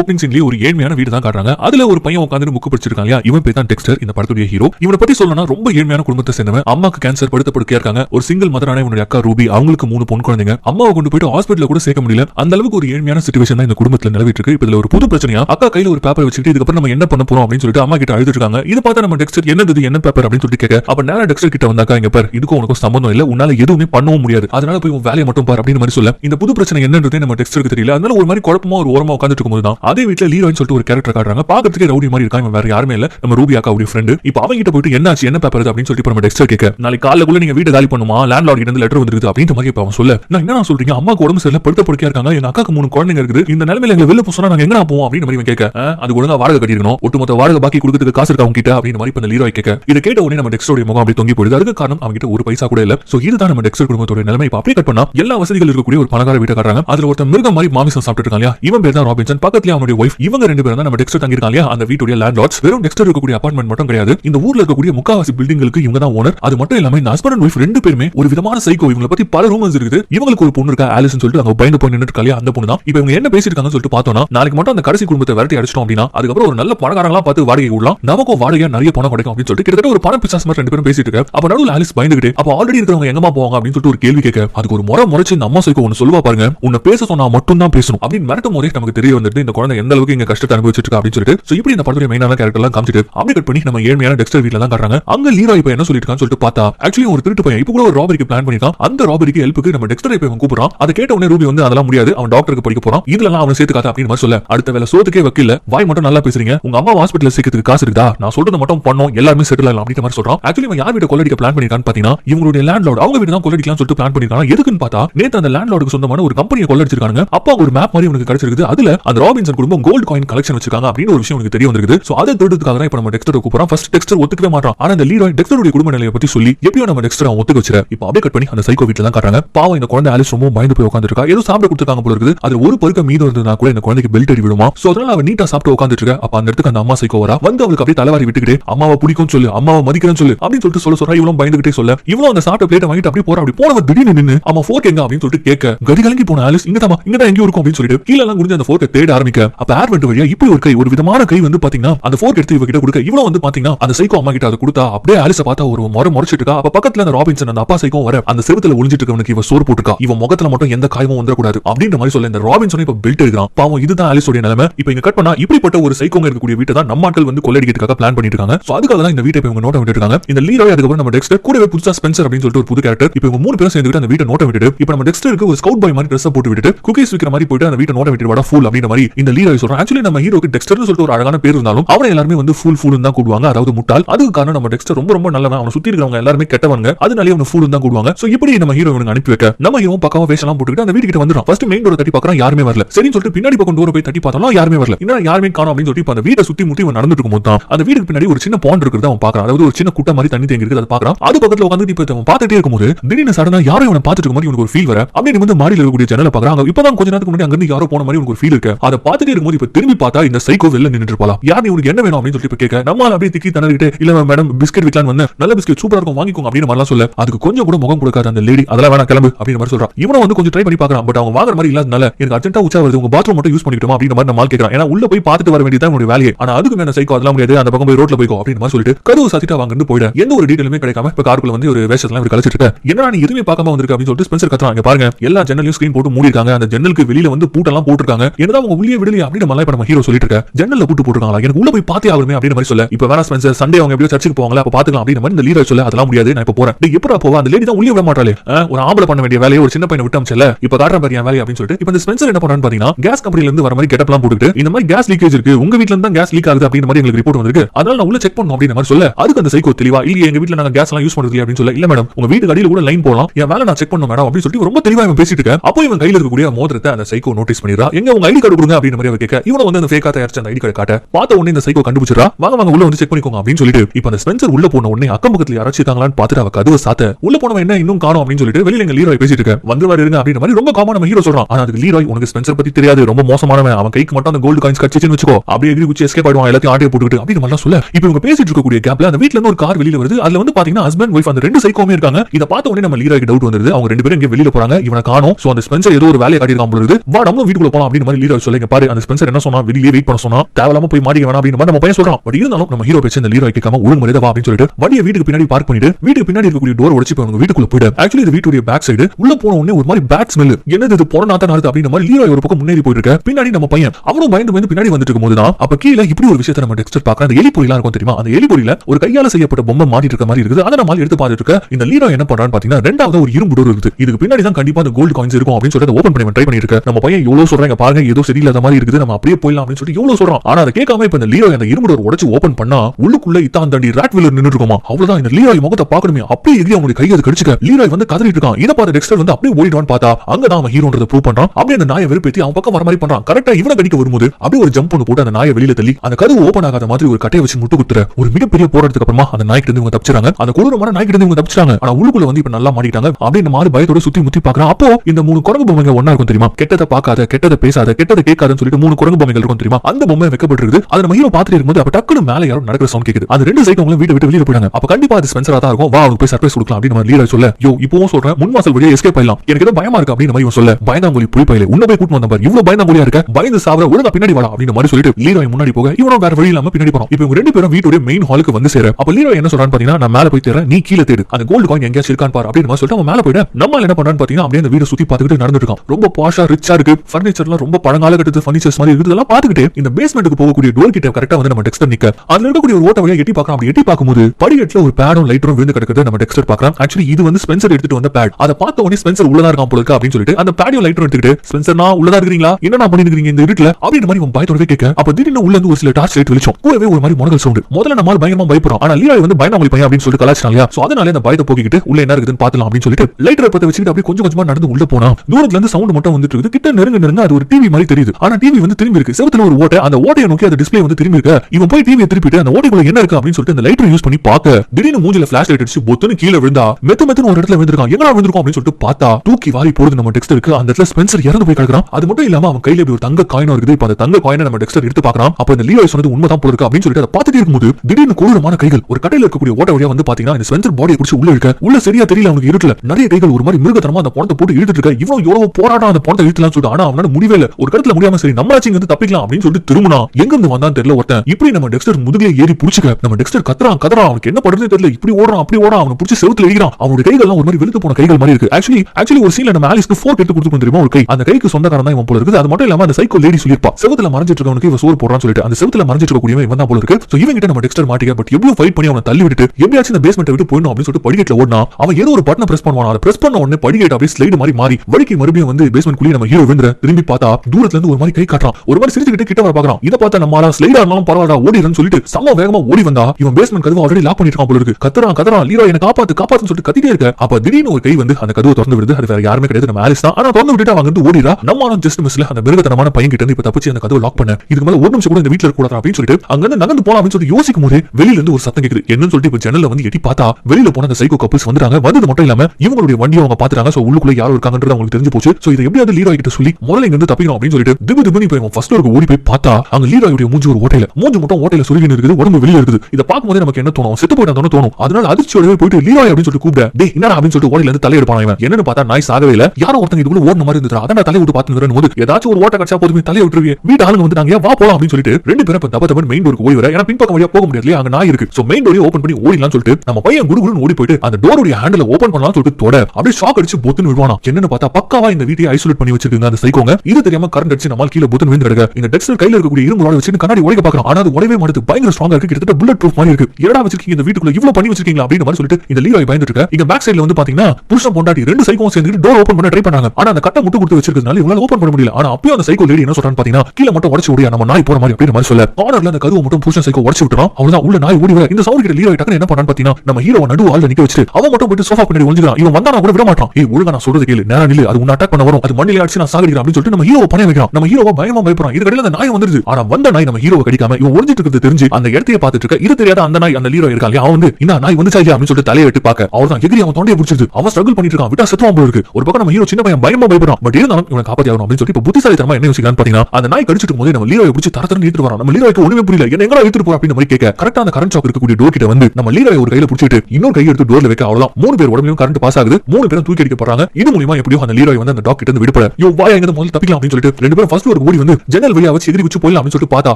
Opening சீன்லயே ஒரு ஏழ்மையான வீடு தான் காட்டுறாங்க. அதுல ஒரு பையன் உட்காந்து புக் படிச்சிருக்காங்க இல்லையா? இவன் பேர் தான் டெக்ஸ்டர் இந்த படத்துடைய ஹீரோ இவனை பத்தி சொல்லணும்னா ரொம்ப ஏழ்மையான குடும்பத்தை சேர்ந்தவன். அம்மாக்கு கேன்சர் படுத்த படுக்கையா இருக்காங்க. ஒரு சிங்கிள் மதரான இவனுடைய அக்கா ரூபி அவங்களுக்கு மூணு பொன் குழந்தைங்க. அம்மாவை கொண்டு போயிட்டு ஹாஸ்பிட்டல் கூட சேர்க்க முடியல. அந்த அளவுக்கு ஒரு ஏழ்மையான சுச்சுவேஷன் தான் இந்த குடும்பத்துல நிலவிட்டு இருக்கு. இதுல ஒரு புது பிரச்சனையா? அக்கா கையில ஒரு பேப்பர் வச்சுட்டு இதுக்கப்புறம் நம்ம என்ன பண்ண போறோம் அப்படின்னு சொல்லிட்டு அம்மா கிட்ட அழுதுட்டு இருக்காங்க இது பார்த்தா நம்ம டெக்ஸ்டர் என்னது என்ன பேப்பர் அப்படின்னு சொல்லிட்டு கேட்க அப்ப நேரம் டெக்ஸ்டர் கிட்ட வந்தாக்கா இங்க பாரு. இதுக்கும் உனக்கும் சம்பந்தம் இல்ல. உன்னால எதுவுமே பண்ணவும் முடியாது. அதனால போய் உன் வேலையை மட்டும் பாரு அப்படின்னு மாதிரி சொல்ல. இந்த புது பிரச்சனை என்னன்றதே நம்ம டெக்ஸ்டருக்கு தெரியல. அதனால ஒரு மாதிரி குழப்பமா ஒரு ஓரமா உட்காந்துட்டு இருக்கும்போது தான் அதே வீட்டுல லீரோன்னு சொல்லிட்டு ஒரு கேரக்டர் காட்டுறாங்க. பாக்கிறதுக்கே ரவுடி மாதிரி இருக்காங்க வேற யாருமே இல்ல. நம்ம ரூபி அக்காவுடைய ஃப்ரெண்டு இப்போ அவங்க கிட்ட போயிட்டு என்னாச்சு என்ன பேப்பர் அப்படின்னு சொல்லிட்டு நம்ம டெக்ஸ்டர் கேட்க நாளைக்கு காலைக்குள்ள நீங்க வீட்டை காலி பண்ணுமா? லேண்ட் லார்ட் கிட்ட லெட்டர் வந்துருக்குது அப்படின்ற மாதிரி அவன் சொல்ல. நான் என்ன சொல்றீங்க? அம்மாக்கு உடம்பு சரியில்லை படுத்த படுக்கையா இருக்காங்க. எங்க அக்காக்கு மூணு குழந்தைங்க இருக்குது. இந்த நிலைமையில எங்க வெளில போனா நாங்க எங்க போவோம்? அப்படின்னு மாதிரி இவன் கேட்க அது ஒழுங்கா வாடகை கட்டிருக்கணும் ஒட்டுமொத்த வாடகை பாக்கி கொடுக்கறதுக்கு காசு இருக்கா அவங்க கிட்ட அப்படின்னு மாதிரி இப்ப லீரோய் கேட்க இதை கேட்ட உடனே நம்ம டெக்ஸ்டோடைய முகம் அப்படி தொங்கி போயிடுது. அதுக்கு காரணம் அவங்க கிட்ட ஒரு பைசா கூட இல்ல. சோ இதுதான் நம்ம டெக்ஸ்டர் குடும்பத்தோட நிலைமை. இப்ப அப்படியே கட் பண்ணா எல்லா வசதிகள் இருக்கக்கூடிய ஒரு பணக்கார வீட்டை காட்டுறாங்க. அதுல ஒருத்தர் மிருகம் மாதிரி மாமிசம் சாப்பிட்டு இருக்காங்க இவன் பேர் தான் ராபின்சன் பக்கத்துல அவனுடைய ஒய்ஃப் இவங்க ரெண்டு பேரும் தான் நம்ம டெக்ஸ்டர் தங்கிருக்காங்க அந்த வீட்டுடைய லேண்ட் லார்ட்ஸ் வெறும் டெக்ஸ்டர் இருக்கக்கூடிய அப்பார்ட்மெண்ட் மட்டும் கிடையாது. இந்த ஊர்ல இருக்கக்கூடிய முக்காவாசி பில்டிங்களுக்கு இவங்க தான் ஓனர் அது மட்டும் இல்லாம இந்த ஹஸ்பண்ட் அண்ட் ஒய்ஃப் ரெண்டு பேருமே ஒரு விதமான சைக்கோ இவங்களை பத்தி பல ரூமர்ஸ் இருக்குது. இவங்களுக்கு ஒரு பொண்ணு இருக்கா? ஆலிஸ்னு சொல்லிட்டு அவங்க பயந்து போய் நின்று இருக்காங்க அந்த பொண்ணு தான். இப்போ இவங்க என்ன பேசிருக்காங்கன்னு சொல்லிட்டு பார்த்தோம்னா நாளைக்கு மட்டும் அந்த கடைசி குடும்பத்தை விரட்டி அடிச்சிட்டோம் அப்படின்னா அதுக்கப்புறம் ஒரு நல்ல பணக்காரங்களா பார்த்து வாடகை விடலாம். நமக்கும் வாடகையா நிறைய பணம் கிடைக்கும் அப்படின்னு சொல்லிட்டு கிட்டத்தட்ட ஒரு பணம் பிசாஸ் மாதிரி ரெண்டு பேரும் பேசிட்டு இருக்க அப்ப நடுவில் ஆலிஸ் பயந்துகிட்டு அப்ப ஆல்ரெடி இருக்கிறவங்க எங்கமா போவாங்க? அப்படின்னு சொல்லிட்டு ஒரு கேள்வி கேட்க அதுக்கு ஒரு முறை முறைச்சு இந்த அம்மா சைக்கோ ஒன்னு சொல்லுவா பாருங்க. உன்னை பேச சொன்னா மட்டும் தான் பேசணும். அப்படின்னு மிரட்டும் முறை நமக்கு தெரிய வந்துட்டு இந்த குழந்தை எந்த அளவுக்கு இங்க கஷ்டத்தை அனுபவிச்சிட்டு இருக்கா அப்படின்னு சொல்லிட்டு இப்படி இந்த படத்துடைய மெயினான கேரக்டர் எல்லாம் காமிச்சிட்டு அப்படி கட் பண்ணி நம்ம ஏழ்மையான டெக்ஸ்டர் வீட்ல தான் காட்டுறாங்க. அங்க லீரா இப்ப என்ன சொல்லிட்டு சொல்லிட்டு பார்த்தா ஆக்சுவலி ஒரு திருட்டு பையன். இப்போ கூட ஒரு ராபரிக்கு பிளான் பண்ணிருக்கான் அந்த ராபரிக்கு ஹெல்ப்புக்கு நம்ம டெக்ஸ்டர் இப்ப கூப்பிடுறான். அதை கேட்ட உடனே ரூபி வந்து அதெல்லாம் முடியாது. அவன் டாக்டருக்கு படிக்க போறான். இதுல எல்லாம் அவன் சேர்த்துக்காத அப்படின்னு மாதிரி சொல்ல அடுத்த வேலை சோத்துக்கே வக்கீல்ல. வாய் மட்டும் நல்லா பேசுறீங்க. உங்க அம்மா ஹாஸ்பிட்டல் சேர்க்கறதுக்கு காசு இருக்கா நான் சொல்றது மட்டும் பண்ணோம். எல்லாருமே செட்டில் ஆகலாம் அப்படின்ற மாதிரி சொல்றான். ஆக்சுவலி இவன் யார் வீட்டை கொள்ளடிக்க பிளான் பண்ணிருக்கான்னு பாத்தீங்கன்னா இவங்களுடைய லேண்ட் லார்ட் அவங்க வீடு தான் கொள்ளடிக்கலாம் சொல்லிட்டு பிளான் பண்ணிருக்காங்க எதுக்குன்னு பார்த்தா நேத்து அந்த லேண்ட் லார்டுக்கு சொந்தமான ஒரு கம்பெனியை கொள்ளடிச்சிருக்காங்க அப்பா ஒரு மேப் மாதிரி உனக்கு கிடைச்சிருக்கு அதுல அந்த ராபின்சன் குடும்பம் கோல்டு காயின் கலெக்ஷன் வச்சிருக்காங்க அப்படின்னு ஒரு விஷயம் உனக்கு தெரிய வந்திருக்கு சோ அதை திருடுறதுக்காக தான் இப்ப நம்ம டெக்ஸ்டர் கூப்பிடறோம். ஃபர்ஸ்ட் டெக்ஸ்டர் ஒத்துக்கவே மாட்டான். ஆனா அந்த லீராய் டெக்ஸ்டருடைய குடும்ப நிலையை பத்தி சொல்லி எப்படியோ நம்ம டெக்ஸ்டர் அவன் ஒத்துக்க வச்சிர இப்போ அப்படியே கட் பண்ணி அந்த சைக்கோ வீட்டுல தான் காட்டுறாங்க. பாவம் இந்த குழந்தை ஆலிஸ் ரொம்ப பயந்து போய் உட்காந்துருக்கா ஏதோ சாப்பிட கொடுத்துருக்காங்க போல இருக்குது. அது ஒரு பருக்க மீதம் இருந்ததுனா கூட இந்த குழந்தைக்கு பெல்ட் அடி விடுமா சோ அதனால அவன் நீட்டா சாப்பிட்டு உட்காந்துட்டு இருக்கா அப்ப அந்த இடத்துக்கு அந்த அம்மா சைக்கோ வரா. வந்து அவளுக்கு அப்படியே தலைவாரி விட்டுக்கிட்டு அம்மாவை பிடிக்கும் சொல்லு. அம்மாவை மதிக்கிறேன்னு சொல்லு. அப்படின்னு சொல்லிட்டு சொல்ல சொல்றா. இவ்வளவு பயந்துகிட்டே சொல்ல இவ்வளவு அந்த சாப்பிட்ட பிளேட்டை வாங்கிட்டு அப்படியே போற. அப்படி போனவ திடீர்னு நின்னு அம்மா ஃபோர்க் எங்க? அப்படின்னு சொல்லிட்டு கேட்க கதிகலங்கி போன ஆலிஸ் இங்க தான் இங்க தான் எங்கேயும் இருக்கும். அப்படின்னு சொல்லிட்டு கீழ எல்லாம் குடிஞ்சு அந்த ஃபோர்க்கை தேட ஆரம்பிக்க அப்ப ஏர் வெண்ட் வழியா இப்படி ஒரு கை ஒரு விதமான கை வந்து பாத்தீங்கன்னா அந்த ஃபோர்க் எடுத்து இவகிட்ட கொடுக்க இவ்வளவு வந்து பாத்தீங்கன்னா அந்த சைக்கோ அம்மா கிட்ட அதை கொடுத்தா அப்படியே ஆலிச பார்த்தா ஒரு முறை முறைச்சிட்டு இருக்கா. அப்ப பக்கத்துல அந்த ராபின்சன் அந்த அப்பா சைக்கோ வர அந்த செவத்துல ஒளிஞ்சிட்டு இருக்கவனுக்கு இவ சோறு போட்டுக்கா இவன் முகத்துல மட்டும் எந்த காயமும் வந்துடக்கூடாது. அப்படின்ற மாதிரி சொல்ல இந்த ராபின்சன் இப்ப பில்ட் எடுக்கிறான். பாவம் இதுதான் ஆலிஸோட நிலைமை. இப்ப இங்க கட் பண்ணா இப்படிப்பட்ட ஒரு சைக்கோங்க இருக்கக்கூடிய வீட்டை தான் நம்ம ஆட்கள் வந்து கொள்ளடிக்கிறதுக்காக பிளான் பண்ணிட்டு இருக்காங்க. சோ அதுக்காக தான் இந்த வீட்டை இப்ப இவங்க நோட்டம் விட்டுருக்காங்க இந்த லீரோய் அதுக்கப்புறம் நம்ம டெக்ஸ்டர் கூடவே புதுசா ஸ்பென்சர் அப்படின்னு சொல்லிட்டு ஒரு புது கேரக்டர் இப்ப இவங்க மூணு பேரும் சேர்ந்துட்டு அந்த வீட்டை நோட்டம் விட்டுட்டு இப்ப நம்ம டெக்ஸ்டருக்கு ஒரு ஸ்கவுட் பாய் மாதிரி ட்ரெஸ் போட்டு விட்டுட்டு குக்கீஸ் விற்கிற மாதிரி போயிட்டு அந்த வீட்டை நோட்டம் விட்டுட்டு வடா ஃபுல் அப்படின்ற மாதிரி இந்த லீரோய் சொல்றான் ஆக்சுவலி நம்ம ஹீரோக்கு டெக்ஸ்டர்னு சொல்லிட்டு ஒரு அழகான பேர் இருந்தாலும் அவனை எல்லாருமே வந்து ஃபுல் ஃபுல் தான் கூடுவாங்க அதாவது முட்டாள். அதுக்கு காரணம் நம்ம டெக்ஸ்டர் ரொம்ப ரொம்ப நல்லவன். அவனை சுத்தி இருக்கிறவங்க எல்லாருமே கெட்டவங்க அதனாலே அவனை ஃபுல் தான் கூடுவாங்க சோ இப்படி நம்ம ஹீரோ இவனுக்கு அனுப்பி வைக்க நம்ம ஹீரோ பக்காவா பேசலாம் போட்டுக்கிட்டு அந்த வீட்டுக்கு வந்துடும் ஃபர்ஸ்ட் மெயின் டோர் தட்டி பார்க்கறான். யாருமே வரல. சரின்னு சொல்லிட்டு பின்னாடி பக்கம் டோர் போய் தட்டி பார்த்தாலும் யாருமே வரல. என்ன யாருமே காணும் அப்படின்னு சொல்லிட்டு அந்த வீட்டை சுத்தி முத்தி இவன் நடந்துட்டு இருக்கும் தான் அந்த வீட்டுக்கு பின்னாடி ஒரு சின்ன பாண்ட் இருக்கிறத அவன் பாக்குறான் அதாவது ஒரு சின்ன குட்டை மாதிரி தண்ணி தேங்கி இருக்குது. அதை பாக்குறான் அது பக்கத்துல உட்காந்து இப்ப அவன் பார்த்துட்டே இருக்கும்போது திடீர்னு சடனா யாரும் இவனை பார்த்துட்டு இருக்கும் மாதிரி இவனுக்கு ஒரு ஃபீல் வர. அப்படின்னு வந்து மாடியில் இருக்கக்கூடிய ஜன்னலை பாக்குறாங்க இப்பதான் கொஞ்ச நேரத்துக்கு முன்னாடி அங்கிருந்து யாரோ போன மாதிரி உனக்கு ஒரு ஃபீல் இருக்கு. அதை பார்த்துட்டே இருக்கும்போது இப்ப திரும்பி பார்த்தா இந்த சைக்கோ வெளில நின்று போலாம் யார் உனக்கு என்ன வேணும் அப்படின்னு சொல்லிட்டு கேட்க நம்ம அப்படியே திக்கி தனர்கிட்ட இல்ல மேடம் பிஸ்கெட் விற்கலாம் வந்து நல்ல பிஸ்கெட் சூப்பரா இருக்கும் வாங்கிக்கோங்க அப்படின்னு மாதிரிலாம் சொல்ல அதுக்கு கொஞ்சம் கூட முகம் கொடுக்காத அந்த லேடி அதெல்லாம் வேணா கிளம்பு அப்படின்னு மாதிரி சொல்றான் இவனும் வந்து கொஞ்சம் ட்ரை பண்ணி பார்க்கறான் பட் அவங்க வாங்குற மாதிரி இல்லாதனால எனக்கு அர்ஜென்ட்டா உச்சா வருது உங்க பாத்ரூம் மட்டும் யூஸ் பண்ணிக்கிட்டோம்? அப்படின்னு மாதிரி நம்ம கேட்கறான். ஏன்னா உள்ள போய் பார்த்துட்டு வர வேண்டியதான் உங்களுடைய வேலையை. ஆனா அதுக்கு மேல சைக்கோ அதெல்லாம் முடியாது. அந்த பக்கம் போய் ரோட்ல போய்க்கோ அப்படின்னு மாதிரி சொல்லிட்டு கதவு சாத்திட்டு வாங்கிட்டு போயிட. எந்த ஒரு டீட்டெயிலுமே கிடைக்காம இப்ப காருக்குள்ள வந்து ஒரு வேஷத்தெல்லாம் இவர் கழிச்சிட்டு என்ன நீ எதுவுமே பார்க்காம வந்திருக்க அப்படின்னு சொல்லிட்டு ஸ்பென்சர் கத்துறாங்க பாருங்க எல்லா ஜன்னலையும் ஸ்கிரீன் போட்டு மூடி இருக்காங்க அந்த ஜன்னலுக்கு வெளியில வந்து பூட்டெல்லாம் போட்டுருக்காங்க. என்னதான் உங்க உள்ளே விடலையா அப்படின்னு மலை நம்ம ஹீரோ சொல்லிட்டு இருக்க. ஜன்னல்ல கூட்டு போட்டுருக்காங்களா? எனக்கு உள்ள போய் பார்த்தே ஆகுமே அப்படின்னு மாதிரி சொல்ல. இப்ப வேணா ஸ்பென்சர் சண்டே அவங்க எப்படியோ சர்ச்சுக்கு போவாங்களா? அப்ப பாத்துக்கலாம் அப்படின்னு மாதிரி இந்த லீடர் சொல்ல. அதெல்லாம் முடியாது. நான் இப்ப போறேன். எப்படா போவா? அந்த லேடி தான் உள்ளே விட மாட்டாளே. ஆ, ஒரு ஆம்பளை பண்ண வேண்டிய வேலையை ஒரு சின்ன பையனை விட்டு அமைச்சல. இப்ப காட்டுற பாரு என் அப்படின்னு சொல்லிட்டு. இப்ப இந்த ஸ்பென்சர் என்ன பண்றான்னு பாத்தீங்கன்னா கேஸ் கம்பெனில இருந்து வர மாதிரி கெட்டப்லாம் போட்டுட்டு இந்த மாதிரி கேஸ் லீக்கேஜ் இருக்கு. உங்க வீட்ல இருந்து தான் கேஸ் லீக் ஆகுது அப்படின்ற மாதிரி எங்களுக்கு ரிப்போர்ட் வந்திருக்கு. அதனால நான் உள்ள செக் பண்ணணும் அப்படின்னு மாதிரி சொல்ல. அதுக்கு அந்த சைக்கோ தெளிவா இல்லையே எங்க வீட்ல நாங்க கேஸ் எல்லாம் யூஸ் பண்றது அப்படின்னு சொல்ல. இல்ல மேடம் உங்க வீட்டு கடையில் கூட லைன் போலாம் என் வேலை நான் செக் பண்ணணும் மேடம் அப்படின்னு சொல்லிட்டு ரொம்ப தெளிவா இவன் பேசிட்டு இருக்க. அப்போ இவன் கையில இருக்கக்கூடிய மோதிரத்தை அந்த சைக்கோ நோட்டீஸ் பண்ணிடுறா. எங்க உங்க ஐடி கார்டு கொடுங்க அப்படின்ற மாதிரி அவர் கேட்க இவனை வந்து அந்த ஃபேக்கா தயாரிச்ச அந்த ஐடி கார்டு காட்ட? பார்த்த உடனே இந்த சைக்கோ கண்டுபிடிச்சிடா வாங்க வாங்க உள்ள வந்து செக் பண்ணிக்கோங்க அப்படின்னு சொல்லிட்டு இப்போ அந்த ஸ்பென்சர் உள்ள போன உடனே அக்கம் பக்கத்துல யாராச்சும் இருக்காங்களான்னு பார்த்துட்டு அவ கதவை சாத்த உள்ள போனவன் என்ன இன்னும் காணும்? அப்படின்னு சொல்லிட்டு வெளியில எங்க லீராய் பேசிட்டு இருக்க வந்துருவாரு இருங்க அப்படின்ற மாதிரி ரொம்ப காமா நம்ம ஹீரோ சொல்றான். ஆனா அதுக்கு லீராய் உனக்கு ஸ்பென்சர் பத்தி தெரியாது ரொம்ப மோசமானவன். அவன் கைக்கு மட்டும் அந்த கோல்டு காயின்ஸ் கட்சிச்சுன்னு வச்சுக்கோ அப்படியே எகிரி குச்சி எஸ்கேப் ஆயிடுவான் எல்லாத்தையும் ஆட்டையை போட்டுக்கிட்டு அப்படின்னு மாதிரி சொல்ல. இப்போ இவங்க பேசிட்டு இருக்கக்கூடிய கேப்ல அந்த வீட்ல இருந்து ஒரு கார் வெளியில வருது. அதுல வந்து பாத்தீங்கன்னா ஹஸ்பண்ட் ஒய்ஃப் அந்த ரெண்டு சைக்கோமே இருக்காங்க. இதை பார்த்த உடனே நம்ம லீராய்க்கு டவுட் வந்துருது. அவங்க ரெண்டு பேரும் இங்க வெளியில போறாங்க. இவனை காணும். சோ அந்த ஸ்பென்சர் ஏதோ ஒரு வேலையை காட்டியிருக்கான் போல வா நம்மளும் வீட்டுக்குள்ள போலாம் அப்படின்னு மாதிரி லீராய் சொல்லுங்க பாரு பாரு அந்த ஸ்பென்சர் என்ன சொன்னா? வெளியே வெயிட் பண்ண சொன்னா தேவையில்லாம போய் மாடிக்க வேணாம் அப்படின்னு நம்ம பையன் சொல்றான். பட் இருந்தாலும் நம்ம ஹீரோ பேச்சு இந்த லீரோ கேட்காம ஒழுங்கு மரியாதை வா அப்படின்னு சொல்லிட்டு வண்டியை வீட்டுக்கு பின்னாடி பார்க் பண்ணிட்டு வீட்டுக்கு பின்னாடி இருக்கக்கூடிய டோர் உடச்சு போய் வீட்டுக்குள்ள போயிட்டு ஆக்சுவலி இது வீட்டுடைய பேக் சைடு உள்ள போன உடனே ஒரு மாதிரி பேட் ஸ்மெல் என்னது இது போன நாத்தா நாடுது அப்படின்ற மாதிரி லீரோ ஒரு பக்கம் முன்னேறி போயிட்டு இருக்க. பின்னாடி நம்ம பையன் அவனும் பயந்து பயந்து பின்னாடி வந்துட்டு இருக்கும் போதுதான் அப்ப கீழே இப்படி ஒரு விஷயத்தை நம்ம டெக்ஸ்டர் பார்க்க அந்த எலிப்பொறிலாம் இருக்கும் தெரியுமா? அந்த எலிபொரியில ஒரு கையால செய்யப்பட்ட பொம்மை மாட்டிட்டு இருக்க மாதிரி இருக்குது. அதை நம்ம எடுத்து பார்த்துட்டு இருக்க இந்த லீரோ என்ன பண்றான்னு பாத்தீங்கன்னா ரெண்டாவது ஒரு இரும்பு டோர் இருக்குது. இதுக்கு பின்னாடி தான் கண்டிப்பா அந்த கோல்டு காயின்ஸ் இருக்கும் அப்படின்னு சொல்லிட்டு ஓபன் பண்ணி ட்ரை பண்ணிருக்க நம்ம பையன் எவ்வளவு சொல்றாங்க பாருங்க ஏதோ சரியில்லாத மாதிரி இருக்குது நம்ம அப்படியே போயிடலாம் அப்படின்னு சொல்லிட்டு எவ்வளவு சொல்றான். ஆனா அதை கேட்காம இப்ப இந்த லீரோ அந்த இரும்பு டோர் உடைச்சு ஓபன் பண்ணா உள்ளுக்குள்ள இத்தான் தாண்டி ராட் வில்லர் நின்று இருக்குமா அவ்வளவுதான் இந்த லீராய் முகத்தை பாக்கணுமே அப்படியே எதிரி அவனுடைய கையை கடிச்சுக்க. லீராய் வந்து கதறிட்டு இருக்கான். இதை பார்த்து டெக்ஸ்டர் வந்து அப்படியே ஓடிடுவான்னு பார்த்தா அங்கதான் அவன் ஹீரோன்றதை ப்ரூவ் பண்றான். அப்படியே அந்த நாயை வெறுப்பேத்தி அவன் பக்கம் வர மாதிரி பண்றான். கரெக்டா இவனை கடிக்க வரும்போது அப்படியே ஒரு ஜம்ப் ஒன்று போட்டு அந்த நாயை வெளியில தள்ளி அந்த கதவு ஓபன் ஆகாத மாதிரி ஒரு கட்டையை வச்சு முட்டு குத்துற ஒரு மிகப்பெரிய போராட்டத்துக்கு அப்புறமா அந்த நாய்க்கு இருந்து இவங்க தப்பிச்சாங்க அந்த கொடூரமான நாய்க்கு இருந்து இவங்க தப்பிச்சாங்க ஆனா உள்ளுக்குள்ள வந்து இப்ப நல்லா மாட்டிட்டாங்க அப்படியே மாறு மாதிரி பயத்தோட சுத்தி முத்தி பாக்குறான் அப்போ இந்த மூணு குரங்கு பொம்மைங்க ஒன்னா இருக்கும் தெரியுமா? கெட்டதை பார்க்காத கெட்டதை பேசாத கெட்டதை கேட்காதன்னு சொல்லிட்டு மூணு குரங்கு பொம்மைகள் இருக்கும் தெரியுமா? அந்த பொம்மை வைக்கப்பட்டிருக்கு அதை நம்ம ஹீரோ பாத்துட்டு இருக்கும்போது அப்ப டக்குனு மேல யாரும் நடக்கிற சவுண்ட் கேக்குது. அந்த ரெண்டு சைக்கவங்களும் வீட்டு விட்டு வெளியில போயிட்டாங்க. அப்ப கண்டிப்பா அது ஸ்பென்சரா தான் இருக்கும். வா அவனுக்கு போய் சர்ப்ரைஸ் கொடுக்கலாம் அப்படின்னு நம்ம லீடர் சொல்ல யோ இப்பவும் சொல்றேன். முன் வாசல் வழியா எஸ்கேப் ஆயிடலாம். எனக்கு ஏதோ பயமா இருக்கு அப்படின்னு மாதிரி சொல்ல பயந்தாங்குழி புலி பயில உன்ன போய் கூட்டு வந்த இவ்வளவு பயந்தாங்குழியா இருக்க? பயந்து சாவர ஒழுங்கா பின்னாடி வாடா அப்படின்னு மாதிரி சொல்லிட்டு லீரோய் முன்னாடி போக இவனும் வேற வழி இல்லாம பின்னாடி போறோம் இப்போ இவங்க ரெண்டு பேரும் வீட்டுடைய மெயின் ஹாலுக்கு வந்து சேர அப்ப லீரோ என்ன சொல்றான்னு பாத்தீங்கன்னா நான் மேல போய் தேறேன் நீ கீழே தேடு. அந்த கோல்டு காயின் எங்கேயாச்சும் இருக்கான்னு பாரு அப்படின்னு மாதிரி சொல்லிட்டு அவன் மேல போயிட நம்ம என்ன பண்றான்னு பாத்தீங்கன்னா அப்படியே அந்த வீடு சுத்தி பாத்துக்கிட்டு நடந்துட்டு இருக்கான். ரொம்ப பாஷா ரிச்சா இருக்கு. ஃபர்னிச்சர்லாம் ரொம்ப பழங்கால கட்டத்து ஃபர்னிச்சர்ஸ் மாதிரி இருக்குதெல்லாம் பார்த்துக்கிட்டு இந்த பேஸ்மெண்ட்டுக்கு போகக்கூடிய டோர் கிட்ட கரெக்டா வந்து நம்ம டெக்ஸ்டர் நிக்க. அதுல இருக்கக்கூடிய ஒரு ஓட்ட வழியா எட்டி பார்க்கலாம். அப்படி எட்டி பார்க்கும்போது படிக்கட்டுல ஒரு பேடும் லைட்டரும் விழுந்து கிடக்குது. நம்ம டெக்ஸ்டர் பார்க்கலாம். ஆக்சுவலி இது வந்து ஸ்பென்சர் எடுத்துட்டு வந்த பேட் அதை பார்த்த உடனே ஸ்பென்சர் உள்ளதா இருக்கான் போல இருக்கு அப்படின்னு சொல்லிட்டு அந்த பேடியும் லைட்டரும் எடுத்துக்கிட்டு ஸ்பென்சர் நான் உள்ளதா இருக்கீங்களா என்ன பண்ணிருக்கீங்க இந்த இருட்டுல? அப்படின்ற மாதிரி உன் பயத்தோடவே கேட்க. அப்ப திடீர்னு உள்ள இருந்து ஒரு சில டார்ச் லைட் வெளிச்சம். கூடவே ஒரு மாதிரி முனகல் சவுண்ட் முதல்ல நம்மால் பயங்கரமா பயப்படுறோம். ஆனா லீலா வந்து பயந்தாமொழி பையன் அப்படின்னு சொல்லிட்டு கலாச்சாரம் இல்லையா? சோ அதனால அந்த பயத்தை போக்கிட்டு உள்ள என்ன இருக்குதுன்னு பாத்துலாம் அப்படின்னு சொல்லிட்டு லைட்டர் பத்த வச்சுக்கிட்டு அப்படியே கொஞ்சம் கொஞ்சமா நடந்து உள்ள போனா தூரத்துல இருந்து சவுண்ட் மட்டும் வந்துட்டு இருக்குது. கிட்ட நெருங்க நெருங்க அது ஒரு டிவி மாதிரி தெரியுது. ஆனா டிவி வந்து திரும்பி இருக்கு. செவத்துல ஒரு ஓட்டை அந்த ஓட்டையை நோக்கி அந்த டிஸ்பிளே வந்து திரும்பி இருக்கு. இவன் போய் டிவியை திருப்பிட்டு அந்த ஓட்டைக்குள்ள என்ன இருக்கு அப்படின்னு சொல்லிட்டு அந்த லைட்டர் யூஸ் பண்ணி பார்க்க திடீர்னு மூஞ்சில ஃபிளாஷ் லைட் அடிச்சு பொத்துன்னு கீழே விழுந்தா மெத்து மெத்துன்னு ஒரு இடத்துல விழுந்திருக்கான். எங்கடா விழுந்திருக்கும் அப்படின்னு சொல்லிட்டு பார்த்தா தூக்கி வாரி போடுது நம்ம டெக்ஸ்டர் இருக்கு. அந்த இடத்துல ஸ்பென்சர் இறந்து போய் கிடக்குறான். அது மட்டும் இல்லாம அவன் கையில ஒரு தங்க காயினும் இருக்குது. இப்ப அந்த தங்க காயினை நம்ம டெக்ஸ்டர் எடுத்து பார்க்கறான். அப்ப இந்த லீவ் சொன்னது உண்மைதான் போல இருக்கு அப்படின்னு சொல்லிட்டு அதை பார்த்துட்டு இருக்கும்போது திடீர்னு கொடூரமான கைகள் ஒரு கடையில இருக்கக்கூடிய ஓட்ட வழியா வந்து பாத்தீங்கன்னா இந்த ஸ்பென்சர் பாடியை பிடிச்சி உள்ள இருக்க உள்ள சரியா தெரியல அவனுக்கு இருட்டுல. நிறைய கைகள் ஒரு மாதிரி மிருகத்தனமா அந்த பணத்தை போட்டு இழுத்துட்டு இருக்க. இவ்வளவு எவ்வளவு போராட்டம் அந்த பணத்தை இழுத்துலாம் சொல்லிட்டு ஆனா அவனால முடிவே இல்ல. ஒரு கடத்துல முடியாம சரி நம்மளாச்சும் இங்க இருந்து தப்பிக்கலாம் அப்படின்னு சொல்லிட்டு திரும்பினா எங்க இருந்து வந்தான்னு தெரியல ஒருத்தன். இப்படி நம்ம டெக்ஸ்டர் முதுகில ஏறி புடிச்சுக்க நம்ம டெக்ஸ்டர் கத்துறான் கதறான் அவனுக்கு என்ன பண்றதுன்னு தெரியல. இப்படி ஓடுறான் அப்படி ஓடுறான் அவனை பிடிச்சி செவுத்துல எழுகிறான் அவனுடைய கைகள்லாம் ஒரு மாதிரி வெளுத்து போன கைகள் மாதிரி இருக்கு. ஆக்சுவலி ஆக்சுவலி ஒரு சீன்ல நம்ம ஆலிஸ்க்கு ஃபோர் எடுத்து கொடுத்து தெரியுமா ஒரு கை அந்த கைக்கு சொந்தக்காரன் தான் இவன் போல இருக்குது. அது மட்டும் இல்லாம அந்த சைக்கோ லேடி சொல்லிருப்பா செவத்துல மறைஞ்சிட்டு இருக்கவனுக்கு இவன் சோறு போடுறான்னு சொல்லிட்டு அந்த செவத்துல மறைஞ்சிட்டு இருக்கக்கூடிய இவன் தான் போல இருக்கு. சோ இவன் கிட்ட நம்ம டெக்ஸ்டர் மாட்டிக்க பட் எவ்வளவு ஃபைட் பண்ணி அவனை தள்ளி விட்டு எப்படியாச்சும் இந்த பேஸ்மெண்ட் விட்டு போயிடும் அப்படின்னு சொல்லிட்டு படிக்கட்டுல ஓடினா அவன் ஏதோ ஒரு பட்டனை பிரஸ் பண்ணுவான். அதை பிரஸ் பண்ண உடனே படிக்கட்டு அப்படியே ஸ்லைடு மாதிரி மாறி வழிக்கு மறுபடியும் வந்து பேஸ்மெண்ட் குள்ளே நம்ம ஹீரோ விழுந்துற திரும்பி பார்த்தா தூரத்துல இருந்து ஒரு மாதிரி கை காட்டுறான் ஒரு மாதிரி சிரிச்சுக்கிட்டு கிட்ட வர பாக்குறான். இதை பார்த்தா நம்மளால ஸ்லைடா இருந்தாலும் பரவாயில்ல ஓடிடுன்னு சொல்லிட்டு சம வேகமா ஓடி வந்தா. இவன் பேஸ்மெண்ட் கதவு ஆல்ரெடி லாக் பண்ணிட்டு இருக்கான் போல இருக்கு. கத்துறான் கத்துறான் லீரோ என்ன காப்பாத்து காப்பாத்துன்னு சொல்லிட்டு கத்திட்டே இருக்க. அப்ப திடீர்னு ஒரு கை வந்து அந்த கதவை திறந்து விடுது. அது வேற யாருமே கிடையாது. நம்ம ஆலிஸ் தான். ஆனா திறந்து விட்டுட்டு அவங்க வந்து ஓடிடா நம்ம ஜஸ்ட் மிஸ்ல அந்த மிருகத்தனமான பையன் கிட்ட இருந்து இப்ப தப்பிச்சு அந்த கதவை லாக் பண்ண. இதுக்கு மேல ஒரு நிமிஷம் கூட இந்த வீட்ல இருக்க கூடாது அப்படின்னு சொல்லிட்டு அங்க இருந்து நகர்ந்து போலாம் அப்படின்னு சொல்லிட்டு யோசிக்கும் போது வெளியில இருந்து ஒரு சத்தம் கேக்குது. என்னன்னு சொல்லிட்டு இப்ப ஜன்னல்ல வந்து எட்டி பார்த்தா வெளியில போன அந்த சைக்கோ கப்பிள்ஸ் வந்துறாங்க. வந்தது மட்டும் இல்லாம இவங்களுடைய வண்டியை அவங்க பாத்துறாங்க சோ உள்ளுக்குள்ள யாரும் இருக்காங்கன்றது அவங்களுக்கு தெரிஞ்சு போச்சு. சோ இதை எப்படியாவது லீரோ கிட்ட சொல்லி முதல்ல இங்க இருந்து தப்பிக்கணும் அப்படின்னு சொல்லிட்டு திபு திபுன்னு போய் ஃபர்ஸ்ட் ஃப்ளோருக்கு ஓடி போய் பார்த்தா அங்க லீரோயுடைய மூஞ்சி ஒரு ஓட்டையில மூஞ்சி மட்டும் ஓட்டையில சுருகின்னு இருக்குது உடம்பு வெளியே இருக்குது. இதை பார்க்கும்போது நமக்கு என்ன தோணும்? செத்து போயிட்டான் தோணும். அதனால அதிர்ச்சியோடவே போயிட்டு லீராய் அப்படின்னு சொல்லிட்டு கூப்பிட டே என்னடா அப்படின்னு சொல்லிட்டு ஓடையில இருந்து தலையெடுப்பான் இவன். என்னன்னு பார்த்தா நாய் சாகவே இல்ல. யாரோ ஒருத்தங்க இதுக்குள்ள ஓடுன மாதிரி இருந்துச்சு அதான் தலையை விட்டு பார்த்து போது ஏதாச்சும் ஒரு ஓட்ட கட்சா போதுமே தலையை விட்டுருவியே. வீட்டு ஆளுங்க வந்து நாங்க வா போலாம் அப்படின்னு சொல்லிட்டு ரெண்டு பேரும் தப்ப மெயின் டோருக்கு ஓடி வர ஏன்னா பின்பக்கம் வழியா போக முடியாது அங்க நாய் இருக்கு. சோ மெயின் டோரை ஓபன் பண்ணி ஓடிலாம் சொல்லிட்டு நம்ம பையன் குடுகுடுன்னு ஓடி போயிட்டு அந்த டோருடைய ஹேண்டில் ஓபன் பண்ணலாம் சொல்லிட்டு தொட அப்படியே ஷாக் அடிச்சு பொத்துன்னு விடுவானா என்னன்னு பார்த்தா பக்காவா இந்த வீட்டை ஐசோலேட் பண்ணி வச்சிருக்காங்க அந்த சைக்கோங்க இது தெரியாம கரண்ட் அடிச்சு நம்மால் கீழே புதன் விழுந்து கிடக்க. இந்த டெக்ஸ்டர் கையில இருக்கக்கூடிய இரும்பு ரோட வச்சு கண்ணாடி உடைக்க பாக்குறோம் ஆனா அது உடையவே மாட்டுது பயங்கர ஸ்ட்ராங்கா இருக்கு. கிட்டத்தட்ட புல்லட் ப்ரூஃப் மாதிரி இருக்கு. இரடா வச்சிருக்கீங்க? இந்த வீட்டுக்குள்ள இவ்வளவு பண்ணி வச்சிருக்கீங்களா? அப்படின்னு மாதிரி சொல்லிட்டு இந்த லீவாய் பயந்துட்டு இருக்க. இங்க பேக் சைடுல வந்து பாத்தீங்கன்னா புருஷன் பொண்டாட்டி ரெண்டு சைக்கோ சேர்ந்து டோர் ஓபன் பண்ண ட்ரை பண்ணாங்க ஆனா அந்த கட்டை முட்டு கொடுத்து வச்சிருக்கிறதுனால இவங்களால ஓபன் பண்ண முடியல. ஆனா அப்பயும் அந்த சைக்கோ லேடி என்ன சொல்றான்னு பாத்தீங்கன்னா கீழே மட்டும் உடச்சு ஓடியா நம்ம நாய் போற மாதிரி அப்படின்ற மாதிரி சொல்ல. கார்னர்ல அந்த கதவு மட்டும் புருஷன் சைக்கோ உடச்சு விட்டுறான். அவ்வளவுதான் உள்ள நாய் ஓடி வர. இந்த சவுண்ட் கிட்ட லீவாய் டக்குனு என்ன பண்ணான்னு பாத்தீங்கன்னா நம்ம ஹீரோ நடுவு ஆள்ல நிக்க வச்சுட்டு அவன் மட்டும் போயிட்டு சோஃபா பின்னாடி ஒளிஞ்சுக்கிறான். இவன் வந்தானா கூட விட மாட்டான். ஏ ஒழுங்கா நான் சொல்றது கேளு. நேரம் நில்லு. அது உன்னை அட்டாக் பண்ண வரும். அது மண்ணிலே அடிச்சு நான் சாகடிக்கிறேன். அப்படின்னு சொல்லிட்டு நம்ம ஹீரோ பண்ண வைக்கிறான். நம்ம ஹீரோ ஹீரோவை பயமா பயப்படுறான். இது கடையில அந்த நாய் வந்துருது. ஆனா வந்த நாய் நம்ம ஹீரோவை கடிக்காம இவன் ஒளிஞ்சிட்டு இருக்கிறது தெரிஞ்சு அந்த இடத்தையே பார்த்துட்டு இருக்க இது தெரியாத அந்த நாய் அந்த ஹீரோ இருக்கா இல்லையா, அவன் வந்து இந்த நாய் வந்து சாய் அப்படின்னு சொல்லிட்டு தலையை வெட்டி பார்க்க. அவர் தான் எகிரி அவன் தொண்டையை பிடிச்சிருது. அவன் ஸ்ட்ரகிள் பண்ணிட்டு இருக்கான். விட்டா செத்துவான் போல இருக்கு. ஒரு பக்கம் நம்ம ஹீரோ சின்ன பையன் பயமா பயப்படுறான். பட் இருந்தாலும் இவனை காப்பாத்தி ஆகணும் அப்படின்னு சொல்லிட்டு இப்ப புத்திசாலித்தனமா என்ன யோசிக்கிறான்னு பாத்தீங்கன்னா அந்த நாய் கடிச்சிட்டு போது நம்ம லீரோவை பிடிச்சி தர தரன்னு இழுத்துட்டு வரான். நம்ம லீரோவுக்கு ஒண்ணுமே புரியல. என்ன எங்கடா எடுத்துட்டு போற? அப்படின்னு மாதிரி கேட்க கரெக்டா அந்த கரண்ட் ஷாக் இருக்கக்கூடிய டோர் கிட்ட வந்து நம்ம லீரோவை ஒரு கையில பிடிச்சிட்டு இன்னொரு கையை எடுத்து டோர்ல வைக்க அவ்வளவு மூணு பேர் உடம்பையும் கரண்ட் பாஸ் ஆகுது. மூணு பேரும் தூக்கி அடிக்கப்படுறாங்க. இது மூலியமா எப்படியோ அந்த லீரோவை வந்து அந்த டாக் கிட்ட இருந்து விடுபட யோ வாய் எங்க முதல்ல தப்பிக்கலாம் அப்படின்னு சொல்லிட்டு ரெண்டு பேரும் ஃபர்ஸ்ட் ஒரு ஓடி வந்து ஜன்னல் வழியா வச்சு எதிரி வச்சு போயிடலாம் அப்படின்னு சொல்லிட்டு பார்த்தா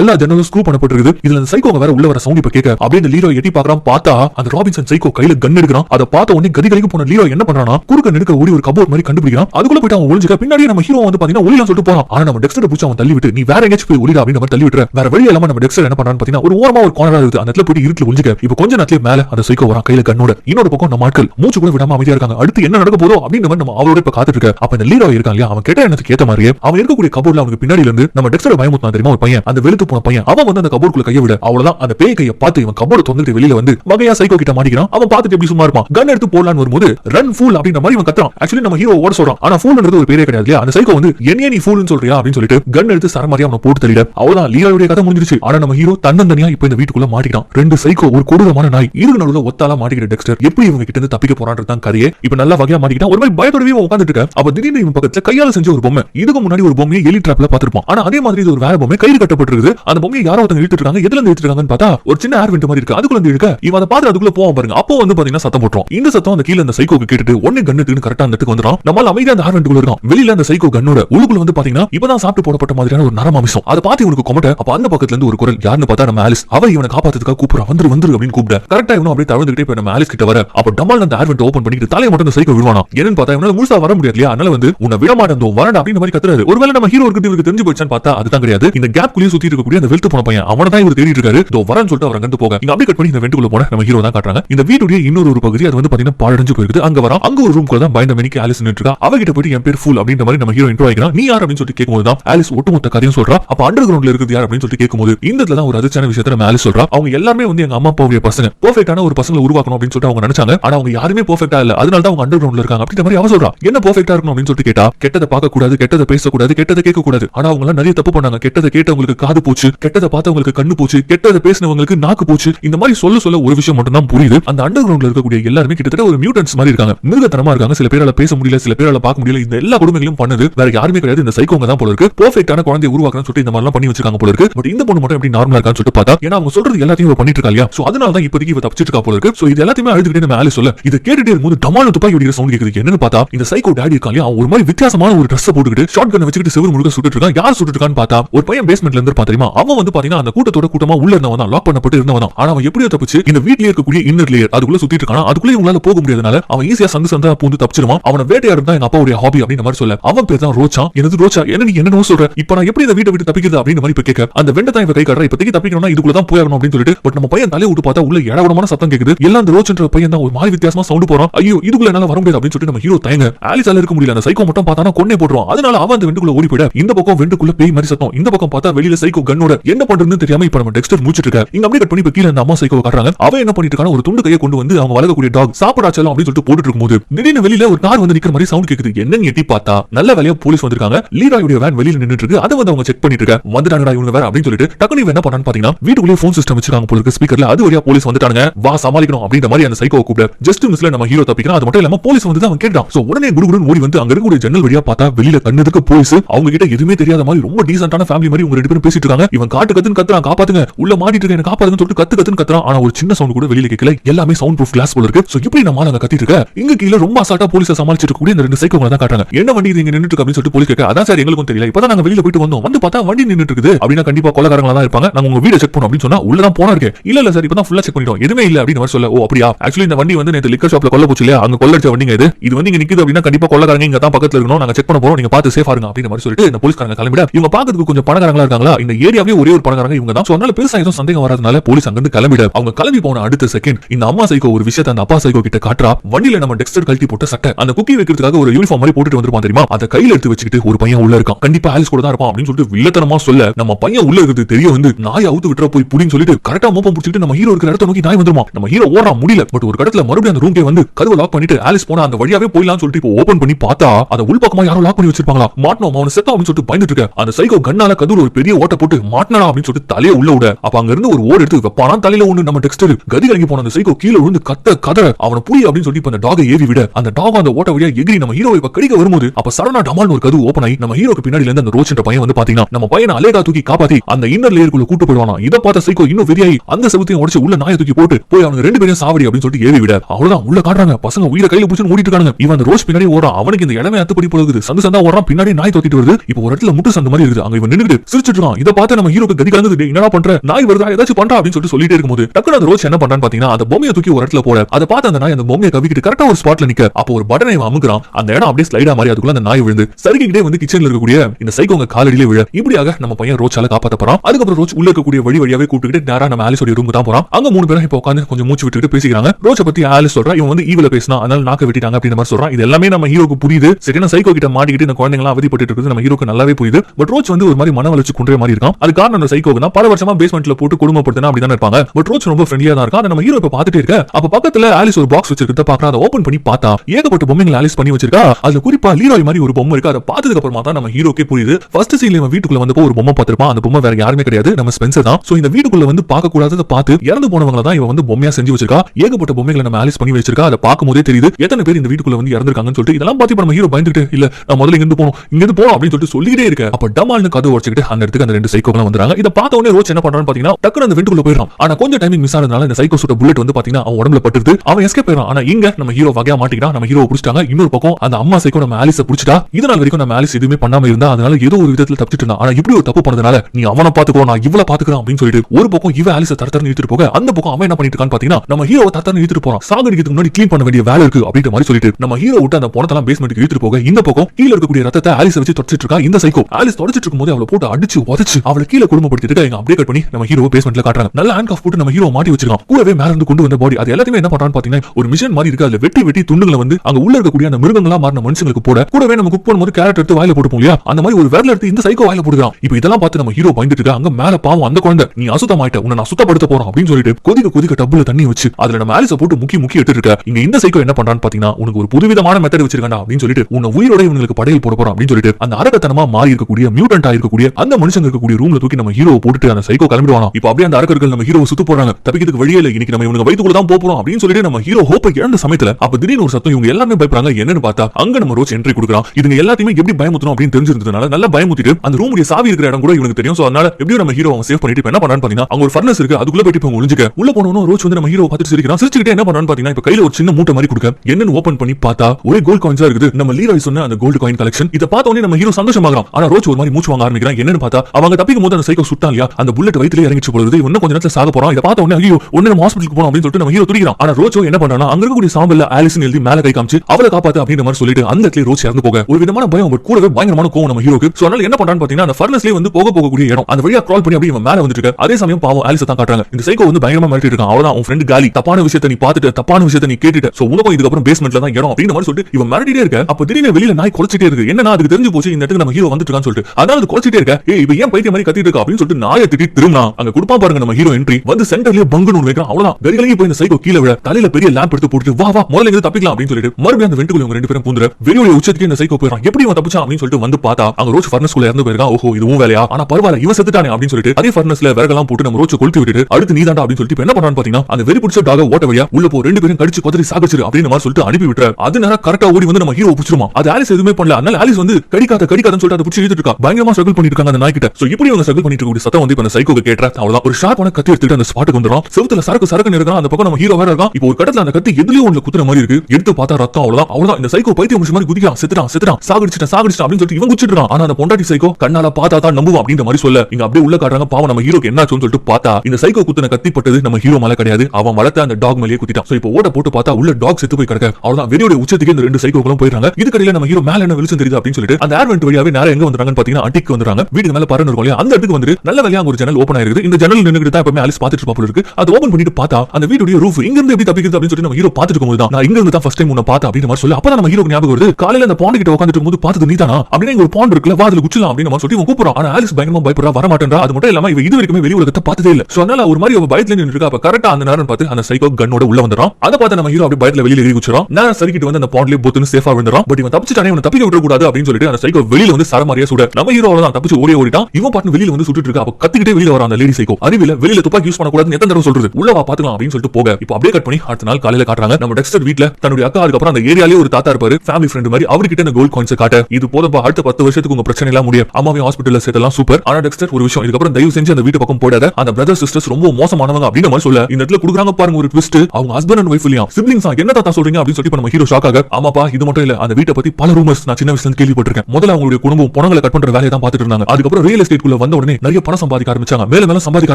எல்லா ஜன்னலும் ஸ்க்ரூ பண்ணப்பட்டிருக்குது. இதுல அந்த சைக்கோங்க வேற உள்ள வர சவுண்ட் இப்ப கேட்க அப்படியே இந்த லீரோ எட்டி பாக்குறான் பார்த்தா அந்த ராபின்சன் சைக்கோ கையில கன் எடுக்கிறான். அதை பார்த்த உடனே கதி கதிக்கு போன லீரோ என்ன பண்றானா குறுக்க நெடுக்க ஓடி ஒரு கபோர்ட் மாதிரி கண்டுபிடிக்கிறான். அதுக்குள்ள போயிட்டு அவன் ஒளிஞ்சுக்க பின்னாடியே நம்ம ஹீரோ வந்து பாத்தீங்கன்னா ஒளிலாம் சொல்லிட்டு போறான். ஆனா நம்ம டெக்ஸ்டர் பிடிச்சி அவன் தள்ளி விட்டு நீ வேற எங்கேயாச்சும் போய் ஒளிடா அப்படின்னு நம்ம தள்ளி விட்டுற. வேற வழி இல்லாம நம்ம டெக்ஸ்டர் என்ன பண்றான்னு பாத்தீங்கன்னா ஒரு ஓரமா ஒரு கார்னரா இருக்குது. அந்த இடத்துல போயிட்டு இருட்டுல ஒளிஞ்சுக்க. இப்போ கொஞ்ச நேரத்துல மேல அந்த சைக்கோ வரான் கையில கண்ணோட இன்னொரு பக்கம் நம்ம ஆட்கள் மூச்சு கூட விடாம அமைதியா இருக்காங்க. அடுத்து என்ன நடக்க போதோ அப்படின்னு நம்ம அவரோட இப்ப காத்துட்டு இருக்க. அப்ப இந்த லீரோ இருக்கான் இல்லையா? அவன் கேட்ட எனக்கு ஏத்த மாதிரியே அவன் இருக்கக்கூடிய கபோர்ட்ல அவனுக்கு பின்னாடி இருந்து நம்ம டெக்ஸ்டர் பயமுத்தான் தெரியுமா? ஒரு பையன். அந்த வெளுத்து போன பையன். அவன் வந்து அந்த கபோர்டுக்குள்ள கையை விட. அவ்வளவுதான். அந்த பேய் கையை பார்த்து இவன் கபோர்டு தொந்துட்டு வெளியில வந்து வகையா சைக்கோ கிட்ட மாட்டிக்கிறான். அவன் பார்த்துட்டு எப்படி சும்மா இருப்பான். கன் எடுத்து போடலான்னு வரும்போது ரன் ஃபூல் அப்படின்ற மாதிரி இவன் கத்துறான். ஆக்சுவலி நம்ம ஹீரோ ஓட சொல்றான். ஆனா ஃபூல்ன்றது ஒரு பேரே கிடையாது இல்லையா? அந்த சைக்கோ வந்து என்னைய நீ ஃபூல்னு சொல்றியா? அப்படின்னு சொல்லிட்டு கன் எடுத்து சரமாரியா அவனை போட்டு தள்ளிட. அவ்வளவுதான். லீலாவுடைய கதை முடிஞ்சிருச்சு. ஆனா நம்ம ஹீரோ தன்னந்தனியா இப்ப இந்த வீட்டுக்குள்ள மாட்டிக்கிறான். ரெண்டு சைக்கோ ஒரு கொடூரமான நாய். இருக்கு நடுவில் ஒத்தாலா மாட்டிக்கிற டெக்ஸ்டர் எப்படி இவங்க கிட்ட இருந்து தப்பிக்க போறான்றது கதையே. இப்ப நல்லா வகையா மாட்டிக்கிட்டான். ஒரு மாதிரி பயத்தோடவே உட்காந்துட்டு இருக்க. அப்ப திடீர்னு இவன் பக்கத்துல கையால செஞ்ச ஒரு பொம்மை. இதுக்கு முன்னாடி ஒரு பொம்மையை எலி ட்ராப்ல பாத்துருப்போம் ஆனா அதே மாதிரி இது ஒரு வேற பொம்மை. கயிறு கட்டப்பட்டிருக்குது. அந்த பொம்மையை யாரோ ஒருத்தங்க இழுத்துட்டு இருக்காங்க எதுல இருந்து இழுத்துட்டு இருக்காங்கன்னு பார்த்தா ஒரு சின்ன ஏர் விண்ட் மாதிரி இருக்கு. அதுக்குள்ள இருந்து இழுக்க இவன் அதை பார்த்து அதுக்குள்ள போவோம் பாருங்க. அப்போ வந்து பாத்தீங்கன்னா சத்தம் போட்டுரும். இந்த சத்தம் அந்த கீழ அந்த சைக்கோக்கு கேட்டுட்டு ஒன்னு கண்ணுக்கு கரெக்டா அந்த இடத்துக்கு வந்துடும் நம்மளால அமைதியா அந்த ஏர் வெண்ட்டுக்குள்ள இருக்கும் வெளியில அந்த சைக்கோ கண்ணோட உள்ளுக்குள்ள வந்து பாத்தீங்கன்னா இப்பதான் சாப்பிட்டு போடப்பட்ட மாதிரியான ஒரு நரம் அதை பார்த்து இவனுக்கு கொமட்ட அப்ப அந்த பக்கத்துல இருந்து ஒரு குரல் யாருன்னு பார்த்தா நம்ம ஆலிஸ் அவ இவனை காப்பாத்துறதுக்காக கூப்பிடுறா வந்துரு வந்துரு அப்படின்னு கூப்பிட. கரெக்டா இவனும் அப்படியே தவிர்த்துக்கிட்டே போய் நம்ம ஆலிஸ் கிட்ட வர அப்ப டமால் அந்த ஏர் வெண்ட் ஓபன் பண்ணிட்டு தலையை மட்டும் அந்த சைக்கோ விழுவானா? என்னன்னு பார்த்தா இவனால முழுசா வர முடியாது இல்லையா? அதனால வந்து உன்னை விட மாட்டேன் வரண்டா அப்படின்னு மாதிரி கத்துறாரு. ஒருவேளை நம்ம ஹீரோ இருக்கு இவருக்கு தெரிஞ்சு போச்சான்னு பார்த்தா அதுதான் கிடையாது. இந்த கேப் குள்ளே சுத்தி இருக்கக்கூடிய அந்த வெல்த் போன பையன் அவனை தான் இவர் தேடிட்டு இருக்காரு. இதோ வரன்னு சொல்லிட்டு அவர் அங்கிருந்து போக. இங்க அப்படியே கட் பண்ணி இந்த வெண்டுக்குள்ள போன நம்ம ஹீரோ தான் காட்டுறாங்க. இந்த வீட்டுடைய இன்னொரு ஒரு பகுதி அது வந்து பாத்தீங்கன்னா பாடடைஞ்சு போயிருக்கு அங்க வரா அங்க ஒரு ரூம் தான் பயந்த மணிக்கு ஆலிஸ் நின்று இருக்கா. அவகிட்ட போயிட்டு என் பேர் ஃபுல் அப்படின்ற மாதிரி நம்ம ஹீரோ இன்ட்ரோ ஆகிக்கிறான் நீ யார் அப்படின்னு சொல்லிட்டு கேட்கும்போது தான் ஆலிஸ் ஒட்டுமொத்த கதையும் சொல்றா. அப்ப அண்டர் கிரவுண்ட்ல இருக்குது யார் அப்படின்னு சொல்லிட்டு கேட்கும்போது இந்த இடத்துல தான் ஒரு அதிர்ச்சியான விஷயத்த நம்ம ஆலிஸ் சொல்றா. அவங்க எல்லாருமே வந்து எங்க அம்மா அப்பாவுடைய பசங்க. பர்ஃபெக்டான ஒரு பசங்களை உருவாக்கணும் அப்படின்னு சொல்லிட்டு அவங்க நினைச்சாங்க. ஆனா அவங்க யாருமே பர்ஃபெக்டா இல்ல. அதனால தான் அவங்க அண்டர் கிரவுண்ட்ல இருக்காங்க. அப்படின்ற மாதிரி அவ சொல்றா. என்ன பர்ஃபெக்டா இருக்கணும்? அப்படின்னு சொல்லிட்டு கேட்டா கெட்டதை பார்க்க கூடாது கெட்டதை பேசக்கூடாது கெட்டதை கேட்க கூடாது. ஆனா அவங்க எல்லாம் நிறைய தப்பு பண்ணாங்க. கெட்டதை கேட்டவங்களுக்கு காது போச்சு. கெட்டதை பார்த்தவங்களுக்கு கண்ணு போச்சு. கெட்டதை பேசினவங்களுக்கு நாக்கு போச்சு. இந்த மாதிரி சொல்ல சொல்ல ஒரு விஷயம் மட்டும் தான் புரியுது. அந்த அண்டர் கிரவுண்ட்ல இருக்கக்கூடிய எல்லாருமே கிட்டத்தட்ட ஒரு மியூட்டன்ஸ் மாதிரி இருக்காங்க. மிருகத்தனமா இருக்காங்க. சில பேரால பேச முடியல சில பேரால பார்க்க முடியல. இந்த எல்லா கொடுமைகளும் பண்ணது. வேற யாருமே கிடையாது. இந்த சைக்கோங்க தான் போல இருக்கு. பெர்ஃபெக்டான குழந்தைய உருவாக்கணும் சொல்லிட்டு இந்த மாதிரி பண்ணி வச்சிருக்காங்க போல இருக்கு. பட் இந்த பொண்ணு மட்டும் எப்படி நார்மலா இருக்கான்னு சொல்லிட்டு பார்த்தா ஏன்னா அவங்க சொல்றது எல்லாத்தையும் இவ பண்ணிட்டு இருக்கா இல்லையா? சோ அதனால தான் இப்போதைக்கு இவ தப்பிச்சிட்டு இருக்கா போல இருக்கு. சோ இது எல்லாத்தையுமே அழுதுகிட்டே நம்ம ஆளு சொல்ல இதை கேட்டுட்டே இருக்கும்போது டமால் துப்பாக்கி வெடிக்கிற சவுண்ட் கேக்குது. என்னன்னு பார்த்தா இந்த சைக்கோ டேடி இருக்கான் இல்லையா? அவன் ஒரு மாதிரி வித்தியாசமான ஒரு ட்ரெஸ் போட்டுக்கிட்டு ஷார்ட் கன் வச்சுக்கிட்டு செவ்வறு முழுக்க சுட்டுட்டு இருக்கான் யார் சுட்டுட்டு இருக்கான்னு பார்த்தா ஒரு பையன் பேஸ்மெண்ட்ல இருந்து இருப்பான் தெரியுமா? அவன் வந்து பாத்தீங்கன்னா அந்த கூட்டத்தோட கூட்டமா உள்ள இருந்தவன் தான் லாக் பண்ணப்பட்டு இருந்தவன் ஆனா அவன் எப்படியோ தப்பிச்சு இந்த வீட்லயே இருக்கக்கூடிய இன்னர் லேயர் அதுக்குள்ள சுத்திட்டு இருக்கான்? அதுக்குள்ள இவங்களால போக முடியாதனால அவன் ஈஸியா சந்து சந்தா பூந்து தப்பிச்சிருவான். அவன வேட்டையாடு தான் எங்க அப்பாவுடைய ஹாபி அப்படின்னு மாதிரி சொல்ல. அவன் பேர் தான் ரோச்சா எனது ரோச்சா என்ன நீ என்னன்னு சொல்ற? இப்ப நான் எப்படி இந்த வீட்டை விட்டு தப்பிக்கிறது அப்படின்னு மாதிரி இப்ப கேட்க. அந்த வெண்டை தான் இவ கை காட்டுற இப்போதைக்கு தப்பிக்கணும்னா இதுக்குள்ள தான் போயிடணும் அப்படின்னு சொல்லிட்டு பட் நம்ம பையன் தலையை விட்டு பார்த்தா உள்ள இடவடமான சத்தம் கேக்குது. எல்லாம் அந்த ரோச்சன்ற பையன் தான் ஒரு மாதிரி வித்தியாசமா சவுண்ட் போறான் ஐயோ இதுக்குள்ள என்னால வர முடியாது அப்படின்னு சொல்லிட்டு நம்ம ஹீரோ தயங்க. ஆலிசால இருக்க முடியல. அந்த சைக்கோ மட்டும் பார்த்தானா கொன்னே போடுறோம் அதனால அவன் அந்த வெண்டுக்குள்ள ஓடி போயிட. இந்த பக்கம் வெண்டுக்குள்ள பேய் மாதிரி சத்தம். இந்த பக்கம் பார்த்தா வெளியில சைக்கோ கண்ணோட என்ன பண்றதுன்னு தெரியாம இப்ப நம்ம டெக்ஸ்டர் மூச்சிட்டு இருக்க இங்க அப்படியே கட் பண்ணி கீழே அந்த அம்மா சைக்கோ காட்டுறாங்க. அவன் என்ன பண்ணிட்டு இருக்கான ஒரு துண்டு கையை கொண்டு வந்து அவங்க வளர்க்கக்கூடிய டாக் சாப்பிடாச்சலாம் அப்படின்னு சொல்லிட்டு போட்டுட்டு இருக்கும்போது திடீர்னு வெளியில ஒரு கார் வந்து நிக்கிற மாதிரி சவுண்ட் கேக்குது. என்னன்னு எட்டி பார்த்தா நல்ல வேலையா போலீஸ் வந்திருக்காங்க. லீராயுடைய வேன் வெளியில நின்னுட்டு இருக்கு அதை வந்து அவங்க செக் பண்ணிட்டு இருக்க வந்துட்டாங்கடா இவங்க வேற அப்படின்னு சொல்லிட்டு டக்குனு என்ன பண்ணான்னு பாத்தீங்கன்னா வீட்டுக்குள்ளே ஃபோன் சிஸ்டம் வச்சிருக்காங்க போல இருக்கு ஸ்பீக்கர்ல அது வழியா போலீஸ் வந்துட்டாங்க வா சமாளிக்கணும் அப்படின்ற மாதிரி அந்த சைக்கோ கூப்பிட. ஜஸ்ட் மிஸ்ல நம்ம ஹீரோ தப்பிக்கிறான். அது மட்டும் இல்லாம போலீஸ் வந்து அவன் கேட்டான் சோ உடனே குடுகுடுன்னு ஓடி வந்து அங்க இருக்கக்கூடிய ஜன்னல் வழியா பார்த்தா வெளியில கண்ணதுக்கு போலீஸ் அவங்க கிட்ட எதுவுமே தெரியாத மாதிரி ரொம்ப டீசென்டான ஃபேமிலி மாதிரி உங்க ரெண்டு பேரும் பேசிட்டு இருக்காங்க. இவன் காட்டு கத்துன்னு கத்துறான் காப்பாத்துங்க. உள்ள மாட்டிட்டு இருக்க என்ன காப்பாத்துன்னு சொல்லிட்டு கத்து கத்துன்னு கத்துறான். ஆனா ஒரு சின்ன சவுண்ட் கூட வெளியில கேட்கல. எல்லாமே சவுண்ட் ப்ரூஃப் கிளாஸ் போல இருக்கு. சோ இப்படி நம்ம அங்க கத்திட்டு இருக்க? இங்க கீழ ரொம்ப அசால்ட்டா போலீஸ் சமாளிச்சிட்டு கூடிய இந்த ரெண்டு சைக்கோங்களை தான் காட்டுறாங்க. என்ன வண்டி இது இங்க நின்னுட்டு அப்படின்னு சொல்லிட்டு போலீஸ் கேட்க அதான் சார் எங்களுக்கும் தெரியல. இப்பதான் நாங்க வெளியில போயிட்டு வந்தோம். வந்து பார்த்தா வண்டி நின்னுட்டு இருக்குது. அப்படின்னா கண்டிப்பா கொலகாரங்களா தான் இருப்பாங்க. நாங்க உங்க வீட செக் பண்ணோம் அப்படின்னு சொன்னா உள்ள தான் போனா இருக்கு இல்ல இல்ல சார் இப்பதான் ஃபுல்லா செக் பண்ணிட்டோம். எதுவுமே இல்ல. அப்படின்னு சொல்ல ஓ அப்படியா? ஆக்சுவலி இந்த வண்டி வந்து நேற்று லிக்கர் ஷாப்ல கொல்ல போச்சு இல்லையா? அங்க கொள்ளடிச்ச வண்டிங்க இது. இது வந்து இங்க நிக்குது அப்படின்னா கண்டிப்பா கொள்ளக்காரங்க இங்க தான் பக்கத்துல இருக்கணும். நாங்க செக் பண்ண போறோம். நீங்க பார்த்து சேஃபா இருங்க. அப்படின்னு மாதிரி சொல்லிட்டு இந்த போலீஸ்காரங்க கிளம்பிட இவங்க பாக்கிறதுக்கு கொஞ்சம் பணக்காரங்களா இருக்காங்களா? இந்த ஏரியாவே ஒரே ஒரு பணக்காரங்க இவங்க தான். சொன்னால பெருசா எதுவும் சந்தேகம் வராதனால போலீஸ் அங்கிருந்து கிளம்பிட. அவங்க கிளம்பி போன அடுத்த செகண்ட் இந்த அம்மா சைக்கோ ஒரு விஷயத்தை அந்த அப்பா சைக்கோ கிட்ட காட்டுறா. வண்டியில நம்ம டெக்ஸ்டர் கழட்டி போட்ட சட்டை. அந்த குக்கி வைக்கிறதுக்காக ஒரு யூனிஃபார்ம் மாதிரி போட்டுட்டு வந்திருப்பான் தெரியுமா? அதை கையில எடுத்து வச்சுக்கிட்டு ஒரு பையன் உள்ள இருக்கான். கண்டிப்பா ஆலிஸ் கூட தான் இருப்பான் அப்படின்னு சொல்லிட்டு வில்லத்தனமா சொல்ல நம்ம பையன் உள்ள இருக்கிறது தெரிய வந்து நாய் அவுத்து விட்டுற போய் புடின்னு சொல்லிட்டு கரெக்டா மோப்பம் பிடிச்சிட்டு நம்ம ஹீரோ இருக்கிற இடத்த நோக்கி நாய் வந்துருமா நம்ம ஹீரோ ஓடா முடியல. பட் ஒரு கடத்துல மறுபடியும் அந்த ரூம்கே வந்து கதவை லாக் பண்ணிட்டு ஆலிஸ் போனா அந்த வழியாவே போயிடலாம் சொல்லிட்டு இப்போ ஓபன் பண்ணி பார்த்தா அதை உள்பக்கமா யாரோ லாக் பண்ணி வச்சிருப்பாங்களா? மாட்டணும் அவன செத்தா அப்படின்னு சொல்லிட்டு பயந்துட்டு இருக்க. அந்த சைக்கோ கண்ணால கதூர் ஒரு பெரிய ஓட்ட போட்டு மாட்டினா அப்படின்னு சொல்லிட்டு தலையை உள்ள விட. அப்ப அங்க இருந்து ஒரு ஓடு எடுத்து வைப்பானா தலையில ஒண்ணு. நம்ம டெக்ஸ்டர் கதி கலங்கி போன அந்த சைக்கோ கீழே விழுந்து கத்த கதற. அவனை புடி அப்படின்னு சொல்லி அந்த டாகை ஏவி விட. அந்த டாக் அந்த ஓட்ட வழியா எகிரி நம்ம ஹீரோ இப்ப கடிக்க வரும்போது அப்ப சரணா டமால்னு ஒரு கதவு ஓபன் ஆகி நம்ம ஹீரோக்கு பின்னாடி இருந்து அந்த ரோச்சன்ற பையன் வந்து பாத்தீங்கன்னா நம்ம பையனை அலேகா தூக்கி காப்பாத்தி அந்த இன்னர் லேயருக்குள்ள கூட்டு போயிடுவானா. இதை பார்த்த சைக்கோ இன்னும் வெறியாயி அந்த செவத்தையும் உடச்சு உள்ள நாயை தூக்கி போட்டு போய் அவங்க ரெண்டு பேரும் சாவடி அப்படின்னு சொல்லிட்டு ஏவி விட. அவ்வளவுதான். உள்ள காட்டுறாங்க. பசங்க உயிரை கையில பிடிச்சு ஓடிட்டு இருக்காங்க இவன் அந்த ரோஸ் பின்னாடி ஓடுறான். அவனுக்கு இந்த இடமே அத்துப்படி போகுது சந்து சந்தா ஓடுறான். பின்னாடி நாய் தோத்திட்டு வருது. இப்போ ஒரு இடத்துல முட்டு சந்த மாதிரி இருக்குது. அங்க இவன் நின்னுட்டு சிரிச்சிட்டு இருக்கான். இதை பார்த்து நம்ம ஹீரோக்கு கதி கலங்குது. என்னடா பண்ற? நாய் வருதா? ஏதாச்சும் பண்றா? அப்படின்னு சொல்லிட்டு சொல்லிட்டே இருக்கும்போது டக்குனு அந்த ரோஸ் என்ன பண்றான்னு பாத்தீங்கன்னா அந்த பொம்மையை தூக்கி ஒரு இடத்துல போட அதை பார்த்து அந்த நாய் அந்த பொம்மையை கவிக்கிட்டு கரெக்டா ஒரு ஸ்பாட்ல நிக்க. அப்போ ஒரு பட்டனை அமுக்குறான். அந்த இடம் அப்படியே ஸ்லைடா மாதிரி அதுக்குள்ள அந்த நாய் விழுந்து சறுக்கிக்கிட்டே வந்து கிச்சன்ல இருக்கக்கூடிய இந்த சைக்கோங்க காலடியிலே விழ. இப்படியாக நம்ம பையன் ரோச்சால காப்பாத்த போறான். அதுக்கப்புறம் ரோச் உள்ள இருக்கக்கூடிய வழி வழியாவே கூப்பிட்டுக்கிட்டு நேரா நம்ம ஆலிஸோட ரூம் தான் போறான். அங்க மூணு பேரும் இப்ப உட்காந்து கொஞ்சம் மூச்சு விட்டுட்டு பேசிக்கிறாங்க. ரோச்சை பத்தி ஆலிஸ் சொல்றா இவன் வந்து ஈவில பேசினா அதனால நாக்க வெட்டிட்டாங்க அப்படின்ற மாதிரி சொல்றான். இது எல்லாமே நம்ம ஹீரோக்கு புரியுது. சரியான சைக்கோ கிட்ட மாட்டிக்கிட்டு இந்த குழந்தைங்களாம் அவதிப்பட்டு இருக்குது. நம்ம ஹீரோக்கு நல்லாவே புரியுது. பட் ரோச் வந்து ஒரு மாதிரி மன வளர்ச்சி குன்றே மாதிரி இருக்கான். அது காரணம் அந்த சைக்கோக்கு தான். பல வருஷமா பேஸ்மெண்ட்ல போட்டு குடும்பப்படுத்தினா அப்படி தானே இருப்பாங்க. பட் ரோச் ரொம்ப ஃப்ரெண்ட்லியா தான் இருக்கான். அதை நம்ம ஹீரோ இப்ப பாத்துட்டு இருக்க. அப்ப பக்கத்துல ஆலிஸ் ஒரு பாக்ஸ் வச்சிருக்கிறத பாக்குறா. அதை ஓபன் பண்ணி பார்த்தா ஏகப்பட்ட பொம்மைகள் ஆலிஸ் பண்ணி வச்சிருக்கா. அதுல குறிப்பா லீராய் மாதிரி ஒரு பொம்மை இருக்கு. அதை பார்த்ததுக்கு அப்புறமா தான் நம்ம ஹீரோக்கே புரியுது. ஃபர்ஸ்ட் சீன்ல இவன் வீட்டுக்குள்ள வந்தப்போ ஒரு பொம்மை பார்த்திருப்பான். அந்த பொம்மை வேற யாருமே கிடையாது. நம்ம ஸ்பென்சர் தான். சோ இந்த வீட்டுக்குள்ள வந்து பார்க்க கூடாததை பார்த்து இறந்து போனவங்களை தான் இவன் வந்து பொம்மையா செஞ்சு வச்சிருக்கா. ஏகப்பட்ட பொம்மைகளை நம்ம ஆலிஸ் பண்ணி வச்சிருக்கா. அதை பார்க்கும் போதே தெரியுது. எத்தனை பேர் இந்த வீட்டுக்குள்ள வந்து இறந்திருக்காங்கன்னு சொல்லிட்டு இதெல்லாம் பார்த்து நம்ம ஹீரோ பயந்துட்டு இல்ல நான் முதல்ல இங்க இருந்து இங்கிருந்து இங்க இருந்து அப்படின்னு சொல்லிட்டு சொல்லிக்கிட்டே இருக்க. அப்ப டமால்னு கதை உடச்சிக்கிட்டு அந்த இடத்துக்கு அந்த ரெண்டு சைக்கோக்கெல்லாம் வந்துறாங்க இதை பார்த்த உடனே ரோச் என்ன பண்றான்னு பாத்தீங்கன்னா டக்குனு அந்த வீட்டுக்குள்ள போயிடும் ஆனா கொஞ்சம் டைமிங் மிஸ் ஆனதுனால இந்த சைக்கோ சுட்ட புல்லட் வந்து பாத்தீங்கன்னா அவன் உடம்புல பட்டுருது. அவன் எஸ்கேப் போயிடும் ஆனா இங்க நம்ம ஹீரோ வகையா மாட்டிக்கிறான் நம்ம ஹீரோ பிடிச்சிட்டாங்க. இன்னொரு பக்கம் அந்த அம்மா சைக்கோ நம்ம ஆலிஸ பிடிச்சிட்டா. இதனால் வரைக்கும் நம்ம ஆலிஸ் எதுவுமே பண்ணாம இருந்தா அதனால ஏதோ ஒரு விதத்துல தப்பிச்சிட்டு இருந்தா ஆனா இப்படி ஒரு தப்பு பண்ணதுனால நீ அவனை பாத்துக்கோ நான் இவ்வளவு பாத்துக்கிறேன் அப்படின்னு சொல்லிட்டு ஒரு பக்கம் இவ ஆலிஸ தரத்தரன்னு இழுத்துட்டு போக அந்த பக்கம் அவன் என்ன பண்ணிட்டு இருக்கான்னு பாத்தீங்கன்னா நம்ம ஹீரோ தரத்தரன்னு இழுத்துட்டு போறான். சாகடிக்கிறதுக்கு முன்னாடி க்ளீன் பண்ண வேண்டிய வேலை இருக்கு அப்படின்ற மாதிரி சொல்லிட்டு நம்ம ஹீரோ விட்டு அந்த பணத்தெல்லாம் பேஸ்மெண்ட்டுக்கு இழுத்துட்டு போக இந்த பக்கம் கீழே இருக்கக்கூடிய ரத்தத்தை ஆலிஸ வச்சு தொடச்சிட்டு இருக்கா. இந்த சைக்கோ ஆலிஸ் தொடச்சிட்டு இருக்கும்போது அவளை போட்டு அடிச்சு உதச்சு அவளை கீழே குடும்பப்படுத்திட்டு எங்க அப்படியே கட் பண்ணி நம்ம ஹீரோ பேஸ்மெண்ட்ல காட்டுறாங்க. நல்ல ஹேண்ட் ஆஃப் போட்டு நம்ம ஹீரோ மாட்டி வச்சிருக்கான். கூடவே மேல இருந்து கொண்டு வந்த பாடி அது எல்லாத்தையுமே என்ன பண்றான்னு பாத்தீங்கன்னா ஒரு மிஷின் மாதிரி இருக்கு. அதுல வெட்டி வெட்டி துண்டுகளை வந்து அங்க உள்ள இருக்கக்கூடிய அந்த மிருகங்களா மாறின மனுஷங்களுக்கு போட கூடவே நம்ம குக் பண்ணும்போது கேரட் எடுத்து வாயில போட்டுப்போம் இல்லையா? அந்த மாதிரி ஒரு விரல எடுத்து இந்த சைக்கோ வாயில போடுறான் இப்போ இதெல்லாம் பார்த்து நம்ம ஹீரோ பயந்துட்டு அங்க மேல பாவம் அந்த குழந்தை. நீ அசுத்தமாயிட்ட. உன்னை நான் சுத்தப்படுத்த போறோம் அப்படின்னு சொல்லிட்டு கொதிக்க கொதிக்க டப்புல தண்ணி வச்சு அதுல நம்ம ஆலிஸ போட்டு முக்கி முக்கி எடுத்து இருக்க. இங்க இந்த சைக்கோ என்ன பண்றான்னு பாத்தீங்கன்னா உனக்கு ஒரு புதுவிதமான மெத்தட் வச்சிருக்கா அப்படின்னு சொல்லிட்டு உன்னை உயிரோட இவங்களுக்கு படையல் போட போறோம் அப்படின்னு சொல்லிட்டு அந்த அரக்கத்தனமா மாறி இருக்கக்கூடிய மியூட்டன்ட் ஆயிருக்கக்கூடிய அந்த மனுஷங்க இருக்கக்கூடிய ரூம்ல தூக்கி நம்ம ஹீரோ போட்டுட்டு அந்த சைக்கோ கிளம்பிடுவானா? இப்போ அப்படியே அந்த அரக்கர்கள் நம்ம ஹீரோ சுத்து போறாங்க தப்பிக்கிறதுக்கு வழியே இல்லை. இன்னைக்கு நம்ம இவங்க வயிற்றுக்குள்ள தான் போறோம் அப்படின்னு சொல்லிட்டு நம்ம ஹீரோ ஹோப்பை இழந்த சமயத்துல அப்ப திடீர்னு ஒரு சத்தம் இவங்க எல்லாருமே பயப்படுறாங்க. என்னன்னு பார்த்தா அங்க நம்ம ரோஸ் என்ட்ரி கொடுக்குறான். இதுங்க எல்லாத்தையுமே எப்படி பயமுத்தணும் அப்படின்னு தெரிஞ்சிருந்ததுனால நல்லா பயமுத்திட்டு அந்த ரூமுடைய சாவி இருக்கிற இடம் கூட இவனுக்கு தெரியும். சோ அதனால எப்படியும் நம்ம ஹீரோ அவன் சேவ் பண்ணிட்டு என்ன பண்ணான்னு பாத்தீங்கன்னா அங்க ஒரு ஃபர்னஸ் இருக்கு. அதுக்குள்ள போயிட்டு இப்ப ஒளிஞ்சுக்க. உள்ள போனோம் ரோஸ் வந்து நம்ம ஹீரோ பார்த்துட்டு சிரிக்கிறான். சிரிச்சுக்கிட்டே என்ன பண்ணான்னு பாத்தீங்கன்னா இப்ப கையில ஒரு சின்ன மூட்டை மாதிரி கொடுக்க. என்னன்னு ஓபன் பண்ணி பார்த்தா ஒரே கோல்ட் காயின்ஸா இருக்குது. நம்ம லீராய் சொன்ன அந்த கோல்டு காயின் கலெக்ஷன் இத பார்த்த உடனே நம்ம ஹீரோ சந்தோஷமாக சந்தோஷமாகறான் ஆனா ரோச் ஒரு மாதிரி மூச்சு வாங்க ஆரம்பிக்கிறான். என்னன்னு பார்த்தா அவங்க தப்பிக்கும் போது அந்த சைக்கோ சுட்டான் இல்லையா அந்த புல்லட் வயிற்றுல இறங்கிச்சு பொழுது இன்னும் கொஞ்ச நேரத்தில் சாக போறான். இதை பார்த்த உடனே ஐயோ ஒன்னு நம்ம ஹாஸ்பிட்டலுக்கு போறோம் அப்படின்னு சொல்லிட்டு நம்ம ஹீரோ துடிக்கிறான். ஆனா ரோச்சோ என்ன பண்றானா அங்க இருக்கக்கூடிய சாம்பல்ல ஆலிசன் எழுதி மேல கை காமிச்சு அவளை காப்பாத்து அப்படின்ற மாதிரி சொல்லிட்டு அந்த இடத்துல ரோச் இறந்து போக. ஒரு விதமான பயம். பட் கூடவே பயங்கரமான கோவம் நம்ம ஹீரோக்கு சோ அதனால என்ன பண்றான்னு பாத்தீங்கன்னா அந்த ஃபர்னஸ்லயே வந்து போக போகக்கூடிய இடம். அந்த வழியா கிரால் பண்ணி அப்படி இவன் மேல வந்துட்டு அதே சமயம் பாவம் ஆலிஸ் தான் காட்டுறாங்க. இந்த சைக்கோ வந்து பயங்கரமா மிரட்டிட்டு இருக்கான். அவ்வளவுதான். உன் ஃப்ரெண்ட் காலி. தப்பான விஷயத்தை நீ பார்த்துட்டு தப்பான விஷயத்தை நீ கேட்டுட்டு. சோ உனக்கும் இதுக்கப்புறம் பேஸ்மெண்ட்ல தான் இடம் அப்படின்ற மாதிரி சொல்லிட்டு இவன் மிரட்டிட்டே இருக்க. அப்ப திடீர்னு வெளியில நாய் குறைச்சிட்டே இருக்கு. என்னன்னா அதுக்கு தெரிஞ்சு போச்சு. இந்த இடத்துக்கு நம்ம ஹீரோ வந்துட்டு இருக்கான்னு சொல்லிட்டு. அதனால அது குறைச்சிட்டே இருக்க. ஏ இப்ப ஏன் பைத்திய மாதிரி கத்திட்டு இருக்கா? அப்படின்னு சொல்லிட்டு நாயை திட்டி திரும்பினா அங்க கொடுப்பா பாருங்க நம்ம ஹீரோ என்ட்ரி வந்து சென்டர்லயே பங்குன்னு வைக்கிறான். அவ்வளவுதான். கரிகளையும் போய் இந்த சைக்கோ கீழே விழ. தலையில பெரிய லேம்ப் எடுத்து போட்டு வா வா முதல்ல இருந்து தப்பிக்கலாம் அப்படின்னு சொல்லிட்டு மறுபடியும் அந்த வெண்டுக்குள்ள இவங்க ரெண்டு பேரும் பூந்துற வெளியோட உச்சத்துக்கு இந்த சைக்கோ போயிடும் எப்படி இவன் தப்பிச்சா அப்படின்னு சொல்லிட்டு வந்து பார்த்தா அங்க ரோச் ஃபர்னஸ் குள்ள இறந்து போயிருக்கான். ஓஹோ இதுவும் வேலையா? ஆனா பரவாயில்ல இவன் செத்துட்டானே அப்படின்னு சொல்லிட்டு அதே ஃபர்னஸ்ல விறகெல்லாம் போட்டு நம்ம ரோச்சை கொளுத்து விட்டுட்டு அடுத்து நீதாண்டா அப்படின்னு சொல்லிட்டு என்ன பண்றான்னு பாத்தீங்கன்னா அந்த வெறி பிடிச்ச டாக ஓட்ட வழியா உள்ள போ ரெண்டு பேரும் கடிச்சு கொதறி சாகச்சிரு அப்படின்னு மாதிரி சொல்லிட்டு அனுப்பி விட்டுற அது நேரம் கரெக்டா ஓடி வந்து நம்ம ஹீரோ பிடிச்சிருமா? அது ஆலிஸ் எதுவுமே பண்ணல. அதனால ஆலிஸ் வந்து கடிக்காத கடிக்காதன்னு சொல்லிட்டு அதை பிடிச்சி இருக்கா. பயங்கரமா ஸ்ட்ரகிள் பண்ணிட்டு இருக்காங்க அந்த நாய்கிட்ட. சோ இப்படி அவங்க ஸ்ட்ரகிள் பண்ணிட்டு இருக்க சத்தம் வந்து இப்ப அந்த சைக்கோக்கு கேட்டா அவ்வளவுதான். ஒரு ஷார்ப்பான கத்தி எடுத்துட்டு அந்த ஸ்பாட்டுக்கு வந்துடும் செவத்துல சரக்கு சரக்கு இருக்கான் அந்த பக்கம் நம்ம ஹீரோ வேற இருக்கான். இப்போ ஒரு கடத்துல அந்த கத்தி எதுலயும் ஒண்ணு குத்துற மாதிரி இருக்கு. எடுத்து பார்த்தா ரத்தம் அவ்வளவுதான். அவ்வளவுதான். இந்த சைக்கோ பைத்தியம் முடிச்ச மாதிரி குதிக்கிறான். செத்துறான் செத்துறான் சாகடிச்சிட்டான் சாகடிச்சிட்டான் அப்படின்னு சொல்லிட்டு இவன் குச்சிட்டு ஆனா அந்த பொண்டாட்டி சைக்கோ கண்ணால பார்த்தா தான் நம்புவான் அப்படின்ற மாதிரி சொல்ல. இங்க அப்படியே உள்ள காட்டுறாங்க. பாவம் நம்ம ஹீரோக்கு என்னாச்சுன்னு சொல்லிட்டு பார்த்தா இந்த சைக்கோ குத்துன கத்தி பட்டது நம்ம ஹீரோ மேல கிடையாது. அவன் வளர்த்த அந்த டாக் மேலேயே குத்திட்டான். சோ இப்போ ஓட போட்டு பார்த்தா உள்ள டாக் செத்து போய் கிடக்க. அவ்வளவுதான். வெறியோட உச்சத்துக்கு இந்த ரெண்டு சைக்கோக்களும் போயிடுறாங்க. இதுக்கடையில நம்ம ஹீரோ மேல என்ன வெளிச்சம் தெரியுது அப்படின்னு சொல்லிட்டு அந்த ஏர்வெண்ட் வழியாவே நேரம் எங்க வந்துறாங்கன்னு பாத்தீங்கன்னா அட்டிக்கு வந்துறாங்க வீட்டுக்கு மேல பறந்து இருக்கும் அந்த இடத்துக்கு வந்து நல்ல வேலையா ஒரு ஜன்னல் ஓபன் ஆயிருக்கு இந்த ஜன்னல் நின்னுட்டு தான் எப்பவுமே அலிஸ் பாத்துட்டு இருப்பா இருக்கு. அது ஓபன் பண்ணிட்டு பார்த்தா அந்த வீட்டுடைய ரூஃப் இங்க இருந்து எப்படி தப்பிக்கிறது அப்படின்னு சொல்லிட்டு நம்ம ஹீரோ பாத்துட்டு இருக்கும்போது தான் நான் இங்க இருந்து தான் ஃபர்ஸ்ட் டைம் உன்னை பார்த்தா அப்படின்னு சொல்லி அப்பதான் நம்ம ஹீரோ ஞாபகம் வருது. காலையில அந்த பாண்ட் கிட்ட உட்காந்துட்டு இருக்கும்போது பார்த்தது நீதானா? அப்படின்னு ஒரு பாண்ட் இருக்குல்ல வா குச்சலாம் அப்படின்னு நம்ம சொல்லி இவன் கூப்பிடுறான். ஆனா ஆலிஸ் பயங்கரமா பயப்படுறா வர மாட்டேன்றா அது மட்டும் இல்லாம இவ இது வரைக்குமே வெளி உலகத்தை பார்த்ததே இல்ல. சோ அதனால ஒரு மாதிரி அவ பயத்துல நின்று இருக்கா. அப்ப கரெக்டா அந்த நேரம் பார்த்து அந்த சைக்கோ கன்னோட உள்ள வந்துடும் அதை பார்த்து நம்ம ஹீரோ அப்படி பயத்துல வெளியில ஏறி குச்சிடும் நேரம் சரிக்கிட்டு வந்து அந்த பாண்ட்லயே பொத்துன்னு சேஃபா விழுந்துடும் பட் இவன் தப்பிச்சுட்டானே இவன் தப்பிக்க விட கூடாது அப்படின்னு சொல்லிட்டு அந்த சைக்கோ வெளியில வந்து வந்து சரமாரியா சுட. நம்ம ஹீரோ தான் தப்பிச்சு ஓடி ஓடிட்டான் இவன் பாட்டு வெளியில வந்து சுட்டுட்டு இருக்கா. அப்ப கத்துக்கிட்டே வெளியில வர அந்த லேடி சைக்கோ அறிவில வெளியில துப்பாக்கி யூஸ் பண்ணக்கூடாதுன்னு எத்தனை தடவை சொல்றது? உள்ளவா பாத்துக்கலாம் அப்படின்னு சொல்லிட்டு போக. இப்போ அப்படியே கட் பண்ணி அடுத்த நாள் காலையில காட்டுறாங்க. நம்ம டெக்ஸ்டர் வீட்ல தன்னுடைய அக்கா அதுக்கப்புறம் அந்த ஏரியாலே ஒரு தாத்தா இருப்பாரு. ஃபேமிலி ஃப்ரெண்ட் மாதிரி அவர்கிட்ட இந்த கோல்ட் காயின்ஸ் காட்ட. இது போதப்பா அடுத்த பத்து வருஷத்துக்கு உங்க பிரச்சனை எல்லாம் முடியும். அம்மாவையும் ஹாஸ்பிட்டல்ல சேர்த்தலாம் சூப்பர் ஆனா டெக்ஸ்டர் ஒரு விஷயம் இதுக்கப்புறம் தயவு செஞ்சு அந்த வீட்டு பக்கம் போடாத. அந்த பிரதர் சிஸ்டர்ஸ் ரொம்ப மோசமானவங்க அப்படின்னு மாதிரி சொல்ல. இந்த இடத்துல குடுக்குறாங்க பாருங்க ஒரு ட்விஸ்ட் அவங்க ஹஸ்பண்ட் அண்ட் ஒய்ஃப் இல்லையா? சிப்ளிங்ஸ் என்ன தாத்தா சொல்றீங்க அப்படின்னு சொல்லி நம்ம ஹீரோ ஷாக் ஆக. ஆமாப்பா இது மட்டும் இல்ல. அந்த வீட்டை பத்தி பல ரூமர்ஸ் நான் சின்ன வயசுல இருந்து கேள்விப்பட்டிருக்கேன். முதல்ல அவங்களுடைய குணம் பணங்களை கட் பண்ற வேலையை தான் பாத்துட்டு இருந்தாங்க. அதுக்கப்புறம் ரியல் எஸ்டேட் குள்ள வந்த உடனே நிறைய பணம் சம்பாதிக்க ஆரம்பிச்சாங்க. மேல மேல சம்பாதிக்க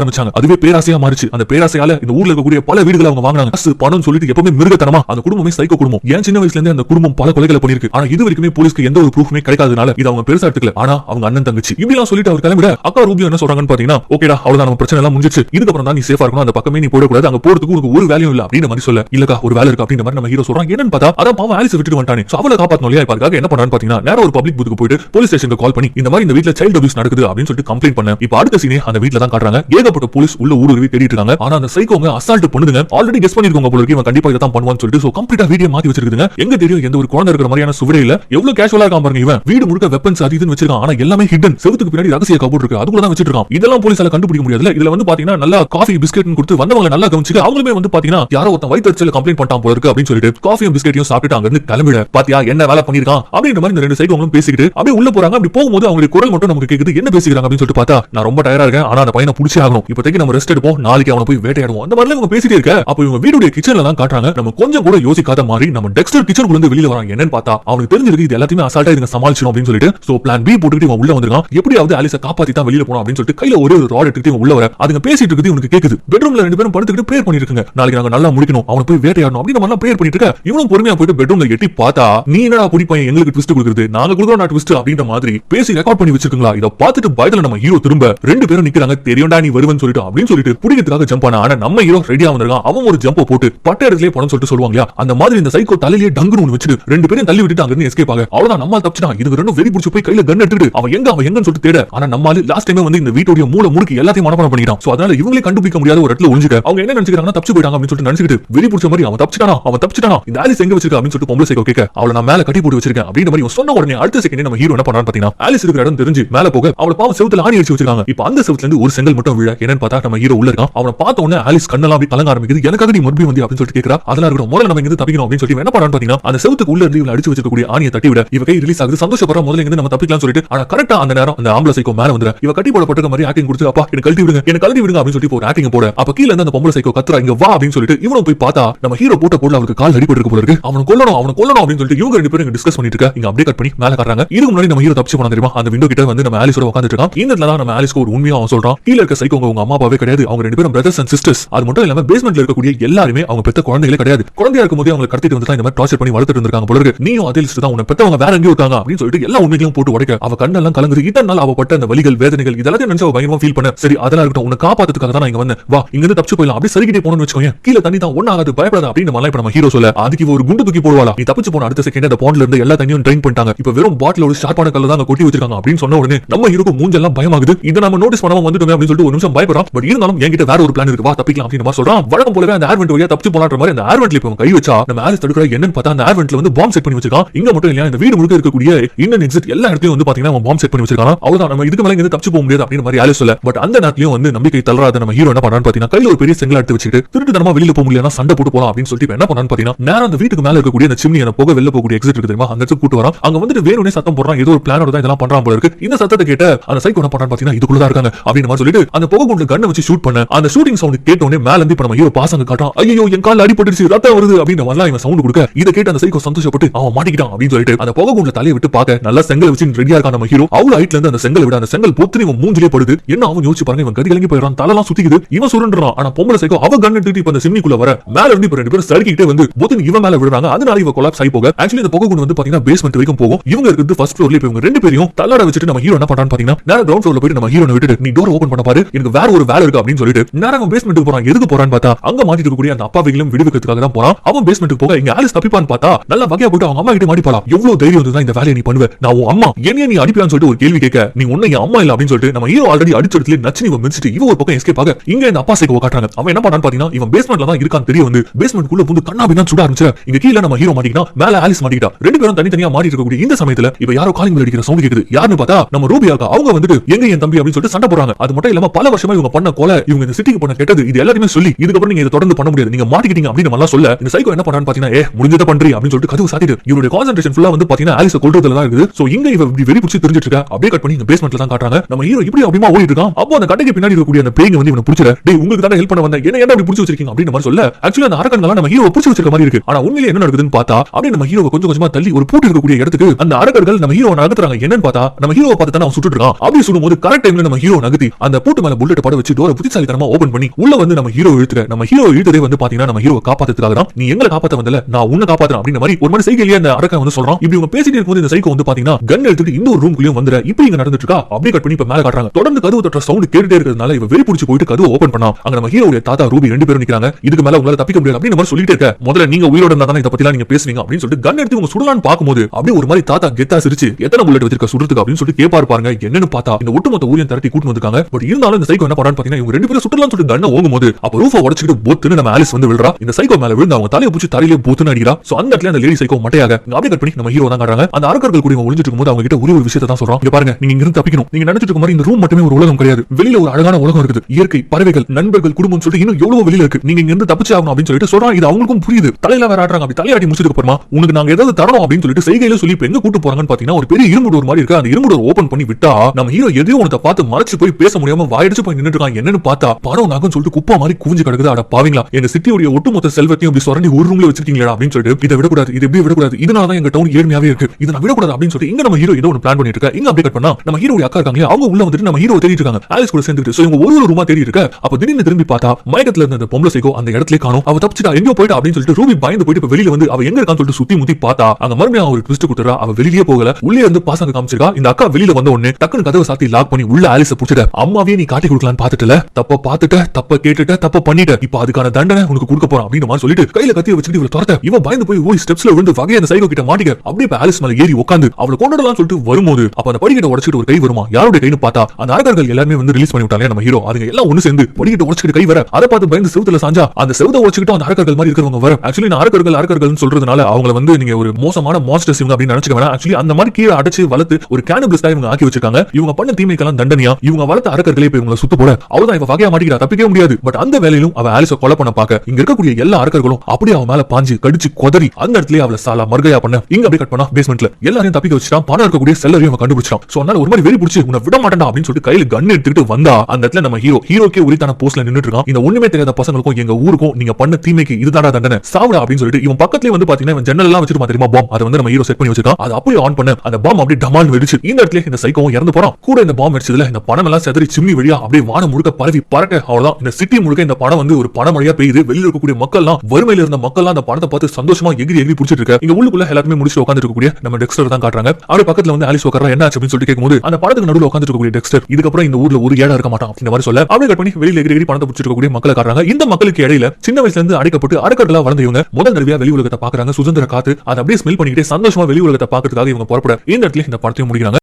ஆரம்பிச்சாங்க. அதுவே பேராசையா மாறிச்சு. அந்த பேராசையால இந்த ஊர்ல இருக்கக்கூடிய பல வீடுகளை அவங்க வாங்கினாங்க. காசு பணம் சொல்லிட்டு எப்பவுமே மிருகத்தனமா. அந்த குடும்பமே சைக்கோ குடும்பம். ஏன் சின்ன வயசுல இருந்தே அந்த குடும்பம் பல கொலைகளை பண்ணிருக்கு ஆனா இது வரைக்குமே போலீஸ்க்கு எந்த ஒரு ப்ரூஃப்மே கிடைக்காதனால இது அவங்க பெருசா எடுத்துக்கல. ஆனா அவங்க அண்ணன் தங்கச்சி. இப்படி எல்லாம் சொல்லிட்டு அவர் கிளம்பிட அக்கா ரூபியோ என்ன சொல்றாங்கன்னு பாத்தீங்கன்னா ஓகேடா அவ்வளவுதான். நம்ம பிரச்சனை எல்லாம் முடிஞ்சிச்சு இதுக்கப்புறம் தான் நீ சேஃபா இருக்கணும். அந்த பக்கமே நீ போடக்கூடாது அங்க போறதுக்கு உனக்கு ஒரு வேலையும் இல்ல. அப்படின்ற மாதிரி சொல்ல இல்லக்கா ஒரு வேலை இருக்கு. அப்படின்ற மாதிரி நம்ம ஹீரோ சொல்றாங்க என்னன்னு பார்த்தா அதான் பாவம் ஆலிஸ் விட்டுட்டு வந்துட்டானே. சோ அவளை காப்பாத்தணும் இல்லையா? இப்ப என்ன பண்றான்னு பாத்தீங்கன்னா நேரம் ஒரு பப்ளிக் பூத்துக்கு போயிட்டு போலீஸ் ஸ்டேஷனுக்கு கால் பண்ணி இந்த மாதிரி இந்த வீட்ல சைல்ட் அபியூஸ் நடக்குது அப்படின்னு சொல்லிட்டு கம்ப்ளைண்ட் பண்ண இப்ப அடுத்த சீனே அந்த வீட்ல தான் காட்டுறாங்க. ஏகப்பட்ட போலீஸ் உள்ள ஊடுருவி தேடிட்டு இருக்காங்க. ஆனா அந்த சைக்கோங்க அசால்ட் பண்ணுதுங்க. ஆல்ரெடி கெஸ் பண்ணிருக்கோங்க போல இருக்கு. இவன் கண்டிப்பா இதை தான் பண்ணுவான்னு சொல்லிட்டு சோ கம்ப்ளீட்டா வீடியோ மாத்தி வச்சிருக்குதுங்க. எங்க தெரியும்? எந்த ஒரு குழந்தை இருக்கிற மாதிரியான சுவரே இல்ல. எவ்வளவு கேஷுவலா இருக்கான் பாருங்க இவன். வீடு முழுக்க வெப்பன்ஸ் அது இதுன்னு வச்சிருக்கான். ஆனா எல்லாமே ஹிடன் செவத்துக்கு பின்னாடி ரகசிய கபோர்ட் இருக்கு. அதுக்குள்ள தான் வச்சிருக்கான். இதெல்லாம் போலீஸால கண்டுபிடிக்க முடியாதுல இதுல வந்து பாத்தீங்கன்னா நல்லா காஃபி பிஸ்கெட் கொடுத்து வந்தவங்க நல்லா கவனிச்சு அவங்களுமே வந்து பாத்தீங்கன்னா யாரோ ஒருத்தன் வயிற்று கம்ப்ளைண்ட் பண்ணிட்டான் போல இருக்கு அப்படின்னு சொல்லிட்டு காஃபியும் பிஸ்கெட்டையும் சாப்பிட்டு அங்க இருந்து கிளம்பிட பாத்தியா என்ன வேலை பண்ணிருக்கான் அப்படின்ற மாதிரி இந்த ரெண்டு சைடு பேசிக்கிட்டு அப்படியே உள்ள போறாங்க. அப்படி போகும்போது அவங்களுக்கு குரல் மட்டும் நமக்கு கேக்குது. என்ன பேசிக்கிறாங்க அப்படின்னு சொல்லிட்டு பார்த்தா நான் ரொம்ப டயரா இருக்கேன். ஆனா அந்த பையனை புடிச்சே ஆகணும். இப்போதைக்கு நம்ம ரெஸ்ட் எடுப்போம். நாளைக்கு அவனை போய் வேட்டையாடுவோம். அந்த மாதிரி இவங்க பேசிட்டே இருக்க. அப்போ இவங்க வீடுடைய கிச்சன்ல தான் காட்டுறாங்க. நம்ம கொஞ்சம் கூட யோசிக்காத மாதிரி நம்ம டெக்ஸ்டர் கிச்சன் குழந்தை வெளியில வராங்க. என்னன்னு பார்த்தா அவனுக்கு தெரிஞ்சிருக்கு இது எல்லாத்தையுமே அசால்ட்டா இதுங்க சமாளிச்சிடும் அப்படின்னு சொல்லிட்டு. சோ பிளான் பி போட்டுக்கிட்டு இவன் உள்ள வந்திருக்கான். எப்படியாவது அலிச காப்பாத்தி தான் வெளியில போனோம் அப்படின்னு சொல்லிட்டு கையில ஒரே ஒரு ராட் எடுத்துட்டு இவன் உள்ள வர. அதுங்க பேசிட்டு இருக்குது இவனுக்கு கேக்குது. பெட்ரூம்ல ரெண்டு பேரும் படுத்துக்கிட்டு ப்ரேயர் பண்ணிட்டு இருக்காங்க நாளைக்கு நாங்க நல்லா முடிக்கணும். அவனை போய் வேட்டையாடணும். அப்படின்னு நம்ம ப்ரேயர் பண்ணிட்டு இருக்க. இவனும் பொறுமையா போயிட்டு பெட்ரூம்ல எட்டி பார்த்தா நீ என்னடா புடி பையன்? எங்களுக்கு ட்விஸ்ட் கொடுக்குறது. நாங்க கொடுக்குறோம் நான் ட்விஸ்ட் அப்படின்ற மாதிரி பேசி ரெக்கார்ட் பண்ணி வச்சிருக்கீங்களா? இதை பார்த்துட்டு பயத்துல நம்ம ஹீரோ திரும்ப ரெண்டு பேரும் நிக்கிறாங்க தெரியும்டா நீ வருவன்னு சொல்லிட்டு அப்படின்னு சொல்லிட்டு பிடிக்கிறதுக்காக ஜம்ப் ஆனா ஆனா நம்ம ஹீரோ ரெடியா வந்திருக்கான். அவன் ஒரு ஜம்ப போட்டு பட்ட இடத்துலயே போனோம்னு சொல்லிட்டு சொல்லுவாங்க அந்த மாதிரி இந்த சைக்கோ தலையிலேயே டங்குன்னு ஒன்று வச்சுட்டு ரெண்டு பேரும் தள்ளி விட்டுட்டு அங்க இருந்து எஸ்கேப் ஆக. அவ்வளவுதான் நம்மால் தப்பிச்சிட்டான். இதுக்கு ரெண்டும் வெறி பிடிச்சி போய் கையில கன் எடுத்துட்டு அவன் எங்க அவன் எங்கன்னு சொல்லிட்டு தேட. ஆனா நம்மால லாஸ்ட் டைம் வந்து இந்த வீட்டோட மூல முழுக்க எல்லாத்தையும் மனப்பாடம் பண்ணிட்டான். சோ அதனால இவங்களே கண்டுபிடிக்க முடியாத ஒரு இடத்துல ஒளிஞ்சுக்க. அவங்க என்ன நினைச்சுக்கிறாங்கன்னா தப்பிச்சு போயிட்டாங்க அப்படின்னு சொல்லிட்டு நினைச்சிட்டு வெறி பிடிச்ச மாதிரி அவன் தப்பிச்சிட்டானா அவன் தப்பிச்சிட்டானா? இந்த ஆலிஸ் எங்க வச்சிருக்க அப்படின்னு சொல்லிட்டு பொம்பளை சைக்கோ கேட்க அவளை நான் மேல கட்டி போட்டு வச்சிருக்கேன் அப்படின்ற மாதிரி சொன்ன உடனே அடுத்த செகண்ட் நம்ம ஹீரோ என்ன பண்றான்னு பாத்தீங்கன்னா ஆலிஸ் இருக்கிற இடம் தெரிஞ்சு மேல போக அவளை பாவம் ஆணி அடிச்சு வச்சிருக்காங்க. இப்போ அந்த செவுத்துல இருந்து ஒரு செங்கல் மட்டும் விழ என்னன்னு பார்த்தா நம்ம ஹீரோ உள்ள இருக்கான். அவனை பார்த்த உடனே ஆலிஸ் கண்ணெல்லாம் கலங்க ஆரம்பிக்குது. எனக்காக நீ மறுபடியும் வந்து அப்படின்னு சொல்லிட்டு அதெல்லாம் முதல்ல நம்ம இருந்து தப்பிக்கணும் அப்படின்னு என்ன பண்றான்னு பாத்தீங்கன்னா அந்த உள்ள இருந்து இவளை அடிச்சு வச்சிருக்கக்கூடிய ஆணியை தட்டி விட இவ கை ரிலீஸ் ஆகுது. சந்தோஷப்படுற முதல்ல இருந்து நம்ம தப்பிக்கலாம் சொல்லிட்டு. ஆனா கரெக்டா அந்த நேரம் அந்த ஆம்பளை சைக்கோ மேல வந்துற இவ கட்டி போடப்பட்டிருக்க மாதிரி ஆக்டிங் கொடுத்து அப்பா எனக்கு கழட்டி விடுங்க எனக்கு கழட்டி விடுங்க அப்படின்னு சொல்லிட்டு ஒரு ஆக்டிங் போட. அப்ப கீழ இருந்து அந்த பொம்பளை சைக்கோ கத்துறா இங்க வா அப்படின்னு சொல்லிட்டு இவனும் போய் பார்த்தா நம்ம ஹீரோ போட்ட போல அவருக்கு கால் அடிபட்டு இருக்கு போல இருக்கு. அவன் கொல்லணும் அவன் கொல்லணும் அப்படின்னு சொல்லிட்டு இவங்க ரெண்டு பேரும் டிஸ்கஸ் பண்ணிட்டு இருக்க. இங்க அப்படியே கட் பண்ணி மேல காட்டுறாங்க. இதுக்கு முன்னாடி நம்ம ஹீரோ தப்பிச்சு போனா தெரியுமா? அந்த விண்டோ கிட்ட வந்து நம்ம ஆலிஸோட உட்காந்துட்டு இருக்கான் இந்த இடத்துல தான் நம்ம ஆலிஸ்க்கு ஒரு உண்மையா அவன் சொல்றான். கீழே இருக்க சைக்கோ உங்க அம்மா அப்பாவே கிடையாது. அவங்க ரெண்டு பேரும் பிரதர்ஸ் அண்ட் சிஸ்டர்ஸ் அது மட்டும் இல்லாம பேஸ்மெண்ட்ல இருக்கக்கூடிய எல்லாருமே அவங்க பெத்த குழந்தைகளே கிடையாது. குழந்தையா இருக்கும் போதே அவங்க கடத்திட்டு வந்து இந்த மாதிரி டார்ச்சர் பண்ணி வளர்த்துட்டு இருந்திருக்காங்க போல இருக்கு. நீயும் அதே லிஸ்ட் தான் உன்னை பெத்தவங்க வேற எங்கேயும் இருக்காங்க அப்படின்னு சொல்லிட்டு எல்லா உண்மைகளும் போட்டு உடைக்க அவ கண்ணெல்லாம் கலங்குது. இத்தனை நாள் அவ பட்ட அந்த வலிகள் வேதனைகள் இதெல்லாம் நினைச்சு அவ பயங்கரமா ஃபீல் பண்ண. சரி அதெல்லாம் இருக்கட்டும். உன்னை காப்பாத்துக்காக தான் நான் இங்க வந்தேன். வா இங்க இருந்து தப்பிச்சு போயிடலாம். அப்படி சரிக்கிட்டே போனோம்னு வச்சுக்கோங்க கீழே தண்ணி தான். ஒண்ணாகாது பயப்படாத அப்படின்னு மலை இப்ப நம்ம ஹீரோ சொல்ல அதுக்கு ஒரு குண்டு தூக்கி போடுவாளா? நீ தப்பிச்சு போன அடுத்த செகண்ட் அந்த பாண்ட்ல இருந்து எல்லா தண்ணியும் ட்ரெயின் பண்ணிட்டாங்க. இப்ப வெறும் பாட்டில் ஒரு ஷார்ப்பான கல்ல தான் அங்க கொட்டி வச்சிருக்காங்க அப்படின்னு சொன்ன உடனே நம்ம இருக்கும் மூஞ்செல்லாம் பயமாகுது. இதை நம்ம நோட்டீஸ் பண்ணாம வந்துட்டோம் அப்படின்னு சொல்லிட்டு ஒரு நிமிஷம் பயப்படுறோம் பட் இருந்தாலும் என்கிட்ட வேற ஒரு பிளான் இருக்கு. வா தப்பிக்கலாம் அப்படின்னு மாதிரி சொல்றான். வழக்கம் போலவே அந்த ஏர்வெண்ட் வழியா தப்பிச்சு போலான்ற மாதிரி அந்த ஏர்வெண்ட்ல இப்ப கை வச்சா நம்ம ஆலிஸ் தடுக்கிற என்னன்னு பார்த்தா அந்த ஏர்வெண்ட்ல வந்து பாம்பு செட் பண்ணி வச்சிருக்கான். இங்க மட்டும் இல்லையா இந்த வீடு முழுக்க இருக்கக்கூடிய இன்னன் எக்ஸிட் எல்லா இடத்துலயும் வந்து பாத்தீங்கன்னா அவன் பாம்பு செட் பண்ணி வச்சிருக்கான்? அவ்வளவுதான். நம்ம இதுக்கு மேல இருந்து தப்பிச்சு போக முடியாது அப்படின்னு மாதிரி ஆலிஸ் சொல்ல. பட் அந்த நேரத்திலயும் வந்து நம்பிக்கை தளராத நம்ம ஹீரோ என்ன பண்ணான்னு பாத்தீங்கன்னா கையில ஒரு பெரிய செங்கல் எடுத்து வச்சுட்டு திருட்டு தனமா வெளியில போக முடியலன்னா சண்டை போட்டு போலாம் அப்படின்னு சொல்லிட்டு என்ன பண்ணான்னு பாத்தீங்கன்னா நேரம் அந்த வீட்டுக்கு மேல இருக்கக்கூடிய அந்த சிம்னி அந்த புகை வெளில போகக்கூடிய எக்ஸிட் இருக்கு தெரியுமா? அந்த கூட்டு வரான். அங்க வந்துட்டு வேணும்னே சத்தம் போடுறான். ஏதோ ஒரு பிளானோட தான் இதெல்லாம் பண்றான் போல இருக்கு. இந்த சத்தத்தை கேட்ட அந்த சைக்கோ என்ன பண்றான்னு பாத்தீங்கன்னா இதுக்குள்ள தான் இருக்காங்க அப்படின்னு மாதிரி சொல்லிட்டு அந்த புகை குண்டு கண்ணை வச்சு ஷூட் பண்ண அந்த ஷூட்டிங் சவுண்ட் கேட்ட உடனே மேல இருந்து இப்ப நம்ம ஹீரோ பாசங்க காட்டான் ஐயோ என் கால் அடிபட்டுருச்சு ரத்தம் வருது அப்படின்னு வரலாம் இவன் சவுண்ட் கொடுக்க இதை கேட்டு அந்த சைக்கோ சந்தோஷப்பட்டு அவன் மாட்டிக்கிட்டான் அப்படின்னு சொல்லிட்டு அந்த புகை குண்டுல தலையை விட்டு பார்க்க நல்லா செங்கல் வச்சு ரெடியா இருக்கான் நம்ம ஹீரோ அவ்வளவு ஹைட்ல இருந்து அந்த செங்கல் விட அந்த செங்கல் பொத்து இவன் மூஞ்சிலே படுது. என்ன அவன் யோசிச்சு பாருங்க இவன் கதி கலங்கி போயிடறான் தலைலாம் சுத்திக்குது இவன் சுரண்டுறான். ஆனா பொம்பளை சைக்கோ அவ கண்ணு எடுத்துட்டு இப்ப அந்த சிம்னிக்குள்ள வர மேல இருந்து இப்ப ரெண்டு பேரும் சறுக்கிட்டே வந்து பொத்து இவன் மேல விடுறாங்க அதனால இவ கொலாப்ஸ் ஆகி போக. ஆக்சுவலி இந்த புகை குண்டு வந்து பாத்தீங்கன்னா பேஸ்மெண்ட் வரைக்கும் போகும். இவங்க இருக்கிறது ஃபர்ஸ்ட் ஃப்ளோர்ல இவங்க ரெண்டு பேரையும் தள்ளாட வச்சுட்டு நம்ம ஹீரோ என்ன பண்றான்னு பாத்தீங்கன்னா நேரம் கிரவுண்ட் ஃப்ளோர்ல போயிட்டு நம்ம ஹீரோனை விட்டுட்டு நீ டோர் ஓபன் பண்ண பாரு எனக்கு வேற ஒரு வேலை இருக்கு அப்படின்னு சொல்லிட்டு நேரம் பேஸ்மெண்ட்டுக்கு போறான். எதுக்கு போறான்னு பார்த்தா அங்க மாட்டிட்டு இருக்கக்கூடிய அந்த அப்பாவிகளும் விடுவிக்கிறதுக்காக தான் போறான். அவன் பேஸ்மெண்ட்டுக்கு போக இங்க ஆலிஸ் தப்பிப்பான்னு பார்த்தா நல்லா வகையா போட்டு அவங்க அம்மா கிட்ட மாட்டிப்பாளா எவ்வளவு தைரியம் வந்து இந்த வேலையை நீ பண்ணுவ? நான் உன் அம்மா. என்னைய நீ அடிப்பியான்னு சொல்லிட்டு ஒரு கேள்வி கேட்க நீ உன்னை என் அம்மா இல்ல அப்படின்னு சொல்லிட்டு நம்ம ஹீரோ ஆல்ரெடி அடிச்ச இடத்துல நச்சு இவன் மிதிச்சிட்டு இவ ஒரு பக்கம் எஸ்கேப் ஆக இங்க இந்த அப்பா சைக்கோ காட்டுறாங்க அவன் என்ன பண்ணான்னு பாத்தீங்கன்னா இவன் பேஸ்மெண்ட்ல தான் இருக்கான்னு தெரிய வந்து பேஸ்மெண்ட் குள்ள வந்து கண்ணா பின்னா சுட ஆரம்பிச்சு இங்க கீழே நம்ம ஹீரோ மாட்டிக்கினா மேல ஆலிஸ் மாட்டிக்கிட்டா. ரெண்டு பேரும் தனித்தனியா மாட்டிட்டு இருக்கக்கூடிய இந்த சமயத்துல இப்ப யாரோ காலிங் bell அடிக்கிற சவுண்ட் கேக்குது. யாருன்னு பார்த்தா நம்ம ரூபியாக்கா. அவங்க வந்துட்டு எங்க என் தம்பி? அப்படின்னு சொல்லிட்டு சண்டை போறாங்க அது மட்டும் இல்லாம பல வருஷமா இவங்க பண்ண கொலை இவங்க இந்த சிட்டிக்கு பண்ண கெட்டது இது எல்லாத்தையுமே சொல்லி இதுக்கப்புறம் நீங்க இதை தொடர்ந்து பண்ண முடியாது. நீங்க மாட்டிக்கிட்டீங்க அப்படின்னு நம்ம எல்லாம் சொல்ல இந்த சைக்கோ என்ன பண்ணான்னு பாத்தீங்கன்னா ஏ முடிஞ்சதை பண்றீ அப்படின்னு சொல்லிட்டு கதவு சாத்திட்டு இவருடைய கான்சென்ட்ரேஷன் ஃபுல்லா வந்து பாத்தீங்கன்னா ஆலிஸ் கொள்றதுல தான் இருக்குது. சோ இங்க இவ இப்படி வெறி பிடிச்சி தெரிஞ்சிட்டு இருக்கா அப்படியே கட் பண்ணி இந்த பேஸ்மெண்ட்ல தான் காட்டுறாங்க. நம்ம ஹீரோ இப்படி அப்படிமா ஓடிட்டு இருக்கான் அப்போ அந்த கடைக்கு பின்னாடி இருக்கக்கூடிய அந்த பேய்ங்க வந்து இவனை பிடிச்சிட டேய் உங்களுக்கு தான் ஹெல்ப் பண்ண வந்தேன். என்ன என்ன அப்படி பிடிச்சி வச்சிருக்கீங்க? அப்படின்னு மாதிரி சொல்ல ஆக்சுவலி அந்த அரக்கன்லாம் நம்ம ஹீரோ பிடிச்சி வச்சிருக்க மாதிரி இருக்கு. ஆனா உண்மையிலே என்ன நடக்குதுன்னு பார்த்தா அப்படியே நம்ம ஹீரோ கொஞ்சம் கொஞ்சமா தள்ளி ஒரு பூட்டு இருக்கக்கூடிய இடத்துக்கு அந்த அரக்கர்கள் நம்ம ஹீரோ நகர்த்துறாங்க. என்னன்னு பார்த்தா நம்ம ஹீரோவை பார்த்து தானே அவன் சுட்டு இருக்கான். அப்படி சுடும்போது கரெக்ட் டைம்ல நம்ம ஹீரோ நகர்த்தி அந்த பூட்டு மேல புல்லட் பட வச்சு டோரை புத்திசாலித்தனமா ஓபன் பண்ணி உள்ள வந்து நம்ம ஹீரோ இழுத்துற நம்ம ஹீரோ இழுத்ததே வந்து பாத்தீங்கன்னா நம்ம ஹீரோ காப்பாத்துறதுக்காக தான் நீ எங்களை காப்பாத்த வந்தல நான் உன்னை காப்பாத்துறேன் அப்படின்ற மாதிரி ஒரு மாதிரி செய்கையிலேயே அந்த அரக்கன் வந்து சொல்றான். இப்படி இவங்க பேசிட்டு இருக்கும்போது இந்த சைக்கோ வந்து பாத்தீங்கன்னா கன் எடுத்துட்டு இந்த ஒரு ரூம்குள்ளயும் வந்துற இப்படி இங்க நடந்துட்டு இருக்கா அப்படியே கட் பண்ணி இப்ப மேல காட்டுறாங்க. தொடர்ந்து கதவு தட்டுற சவுண்ட் கேட்டுட்டே இருக்கிறதுனால இவ வெறி பிடிச்சி போயிட்டு கதவு ஓபன் பண்ணா அங்க நம்ம ஹீரோடைய தாத்தா ரூபி ரெண்டு பேரும் நிக்கிறாங்க. இதுக்கு மேல உங்களால தப்பிக்க முடியாது அப்படின்னு மாதிரி சொல்லிட்டு இருக்க. முதல்ல நீங்க உயிரோட இருந்தா தான் இதை பத்தி நீங்க பேசுவீங்க அப்படின்னு சொல்லிட்டு கன் எடுத்து உங்க சுடலான்னு பாக்கும்போது அப்படியே ஒரு மாதிரி தாத்தா கெத்தா சிரிச்சு எத்தனை எத்தனை புல்லட் வச்சிருக்க சுடுறதுக்கு அப்படின்னு சொல்லிட்டு கேப்பாரு பாருங்க. என்னன்னு பார்த்தா இந்த ஒட்டுமொத்த ஊரியம் திரட்டி கூட்டு வந்திருக்காங்க. பட் இருந்தாலும் இந்த சைக்கோ என்ன பண்றான்னு பாத்தீங்கன்னா இவங்க ரெண்டு பேரும் சுட்டலாம் சொல்லிட்டு கண்ணை ஓங்கும் போது அப்ப ரூஃபை உடச்சிட்டு போத்துன்னு நம்ம ஆலிஸ் வந்து விழுறா. இந்த சைக்கோ மேல விழுந்து அவங்க தலையை பிடிச்சி தலையிலே போத்துன்னு அடிக்கிறா. சோ அந்த இடத்துல அந்த லேடி சைக்கோ மட்டையாக இங்க அப்படியே கட் பண்ணி நம்ம ஹீரோ தான் காட்டுறாங்க. அந்த அரக்கர்கள் கூட இவங்க ஒளிஞ்சிட்டு இருக்கும்போது அவங்க கிட்ட ஒரே ஒரு விஷயத்தை தான் சொல்றோம் இங்க பாருங்க நீங்க இங்க இருந்து தப்பிக்கணும். நீங்க நினைச்சிட்டு இருக்க மாதிரி இந்த ரூம் மட்டுமே ஒரு உலகம் கிடையாது. வெளியில ஒரு அழகான உலகம் இருக்குது. இயற்கை பறவைகள் நண்பர்கள் குடும்பம் சொல்லிட்டு இன்னும் எவ்வளவு வெளியில இருக்கு. நீங்க இங்க இருந்து தப்பிச்சு ஆகணும் அப்படின்னு சொல்லிட்டு சொல்றாங்க இது அவங்களுக்கும் புரியுது. தலையில வேற ஆடுறாங்க அப்படி தலையாட்டி முடிச்சதுக்கு அப்புறமா உனக்கு நாங்க ஏதாவது தரணும் அப்படின்னு சொல்லிட்டு செய்கையில சொல்லி இப்ப எங்க கூட்டு போறாங்கன்னு பாத்தீங்கன்னா ஒரு பெரிய இரும்பு டோர் மாதிரி இருக்கா? அந்த இரும்பு டோர் ஓபன் பண்ணி விட்டா நம்ம ஹீரோ எதையோ உனத்தை பார்த்து மறைச்சு போய் பேச முடியாம வாயடிச்சு போய் நின்னுட்டு இருக்கான். என்னன்னு பார்த்தா பணம் நகம் சொல்லிட்டு குப்பா மாதிரி குவிஞ்சு கிடக்குது. அட பாவீங்களா. எங்க சிட்டியோட ஒட்டுமொத்த செல்வத்தையும் அப்படி சுரண்டி ஒரு ரூம்ல வச்சிருக்கீங்களா அப்படின்னு சொல்லிட்டு இதை விடக்கூடாது இது எப்படி விடக்கூடாது. இதனால தான் எங்க டவுன் ஏழ்மையாவே இருக்கு. இதை நான் விடக்கூடாது அப்படின்னு சொல்லிட்டு இங்க நம்ம ஹீரோ ஏதோ ஒன்று பிளான் பண்ணிட்டு இருக்கா. இங்க அப்படியே கட் பண்ணா நம்ம ஹீரோ அக்கா இருக்காங்க அவங்க உள்ள வந்துட்டு நம்ம ஹீரோ தேடிட்டு இருக்காங்க. ஆலிஸ் கூட சேர்ந்துட்டு சோ இவங்க ஒரு ஒரு ரூமா தேடி இருக்க. அப்ப திடீர்னு திரும்பி பார்த்தா மயக்கத்துல இருந்த அந்த பொம்பளை சைக்கோ அந்த இடத்துல காணும். அவ தப்பிச்சுட்டா எங்கயோ போயிட்டா அப்படின்னு சொல்லிட்டு ரூபி பயந்து போயிட்டு வெளியில வந்து அவ எங்க இருக்கான்னு சொல்லிட்டு சுத்தி முத்தி பார்த்தா அங்க மறுபடியும் அவ ஒரு ட்விஸ்ட் கொடுத்துறா அவ வெளியே போகல உள்ளே இருந்து பாசங்க காமிச்சிருக்கா? இந்த அக்கா வெளியில வந்த உடனே டக்குனு கதவை சாத்தி லாக் பண்ணி உள்ள ஆலிஸ புடிச்சிட்ட. அம்மாவே நீ காட்டி கொடுக்கலான்னு பாத்துட்டல தப்ப பாத்துட்ட தப்ப கேட்டுட்ட தப்ப பண்ணிட்ட. இப்ப அதுக்கான தண்டனை உனக்கு கொடுக்க போறான் அப்படின்னு மாதிரி சொல்லிட்டு கையில கத்திய வச்சுட்டு இவளை துரத்த. இவன் பயந்து போய் ஓய் ஸ்டெப்ஸ்ல விழுந்து வகையை அந்த சைகோ கிட்ட மாட்டிக்க. அப்படியே இப்ப ஆலிஸ் மேல ஏறி உட்காந்து அவளை கொண்டுடலாம் சொல்லிட்டு வரும்போது அப்ப அந்த படிக்கிட்ட உடச்சிட்டு ஒரு கை வருமா? யாருடைய கைன்னு பார்த்தா அந்த அரகர்கள் எல்லாருமே வந்து ரிலீஸ் பண்ணி விட்டாங்க நம்ம ஹீரோ அதுங்க எல்லாம் ஒண்ணு சேர்ந்து படிக்கிட்ட உடச்சிட்டு கை வர அதை பார்த்து பயந்து செவுத்துல சாஞ்சா அந்த செவுத்த உடச்சிக்கிட்டு அந்த அரக்கர்கள் மாதிரி இருக்கிறவங்க வர. ஆக்சுவலி நான் அரக்கர்கள் அரக்கர்கள் சொல்றதுனால அவங்கள வந்து நீங்க ஒரு மோசமான மாஸ்டர்ஸ் இவங்க அப்படின்னு நினைச்சுக்க வேணா ஆக்சுவலி அந்த மாதிரி கீழே அடைச்சு வளர்த்து ஒரு கேனபிளிஸ்டா இவங்க ஆக்கி வச்சிருக்காங்க. இவங்க பண்ண தீமைக்கெல்லாம் தண்டனையா? இவங்க வளர்த்த அரக்கர்களே போய் இவங்களை சுத்த போட அவதான் இவ வகையா மாட்டிக்கிறா? தப்பிக்கவே முடியாது. பட் அந்த வேலையிலும் அவ ஆலிச கொலை பண்ண பார்க்க இங்க இருக்கக்கூடிய எல்லா அரக்கர்களும் அப்படியே அவன் மேல பாஞ்சு கடிச்சு கொதறி அந்த இடத்துல அவளை சாலா மறுகையா பண்ண இங்க அப்படியே கட் பண்ணா பேஸ்மெண்ட்ல எல்லாரையும் தப்பிக்க வச்சுட்டான். பணம் இருக்கக்கூடிய செல்லரையும் அவன் கண்டுபிடிச்சான் சோ அதனால ஒரு மாதிரி வெறி பிடிச்சி உன்னை விட மாட்டேன் அப்படின்னு சொல்லிட்டு கையில கன் எடுத்துக்கிட்டு வந்தா அந்த இடத்துல நம்ம ஹீரோ ஹீரோக்கே உரித்தான போஸ்ட்ல நின்னுட்டு இருக்கான். இந்த ஒண்ணுமே தெரியாத பசங்களுக்கும் எங்க ஊருக்கும் நீங்க பண்ண தீமைக்கு இதுதாடா தண்டனை. சாவுடா அப்படின்னு சொல்லிட்டு இவன் பக்கத்துலயே வந்து பாத்தீங்கன்னா இவன் ஜன்னல் எல்லாம் வச்சிருப்பான் தெரியுமா? பாம் அதை வந்து நம்ம ஹீரோ செட் பண்ணி வச்சிருக்கான். அதை அப்படியே ஆன் பண்ண. அந்த பாம் அப்படியே டமால் வெடிச்சு இந்த இடத்துல இந்த சைக்கோவும் இறந்து போறான். கூட இந்த பாம் வெடிச்சதுல இந்த பணம் எல்லாம் செதறி சிம்னி வழியா அப்படியே வானம் முழுக்க பரவி பறக்க. அவ்வளவுதான். இந்த சிட்டி முழுக்க இந்த பணம் வந்து ஒரு பணமழையா பெய்யுது. வெளியில் இருக்கக்கூடிய மக்கள் எல்லாம் வறுமையில இருந்த மக்கள்லாம் அந்த பணத்தை பார்த்து சந்தோஷமா எகிரி எகிரி பிடிச்சிட்டு இருக்க. இங்க உள்ளுக்குள்ள எல்லாருமே முடிச்சு உட்கார்ந்து இருக்கக்கூடிய நம்ம டெக்ஸ்டர் தான் காட்டுறாங்க. அவரு பக்கத்துல வந்து ஆலிஸ் உட்காரா என்ன ஆச்சு அப்படின்னு சொல்லிட்டு கேட்கும்போது அந்த படத்துக்கு நடுவில் உட்கார்ந்து இருக்கக்கூடிய டெக்ஸ்டர் இதுக்கப்புறம் இந்த ஊர்ல ஒரு ஏடா இருக்க மாட்டான். அப்படின்ற மாதிரி சொல்ல. அப்படியே கட் பண்ணி வெளியில எகிரி எகிரி பணத்தை பிடிச்சிருக்கக்கூடிய மக்களை காட்டுறாங்க. இந்த மக்களுக்கு இடையில சின்ன வயசுல இருந்து அடைக்கப்பட்டு அரக்கர்களா வளர்ந்த இவங்க முதல் தடவையா வெளி உலகத்தை பாக்குறாங்க சுதந்திர காத்து அதை அப்படியே ஸ்மெல் பண்ணிக்கிட்டே சந்தோஷமா வெளி உலகத்தை பாக்குறதுக்காக இவங்க புறப்பட. இந்த இடத்துல இந்த படத்தையும் முடிக்கிறாங்க.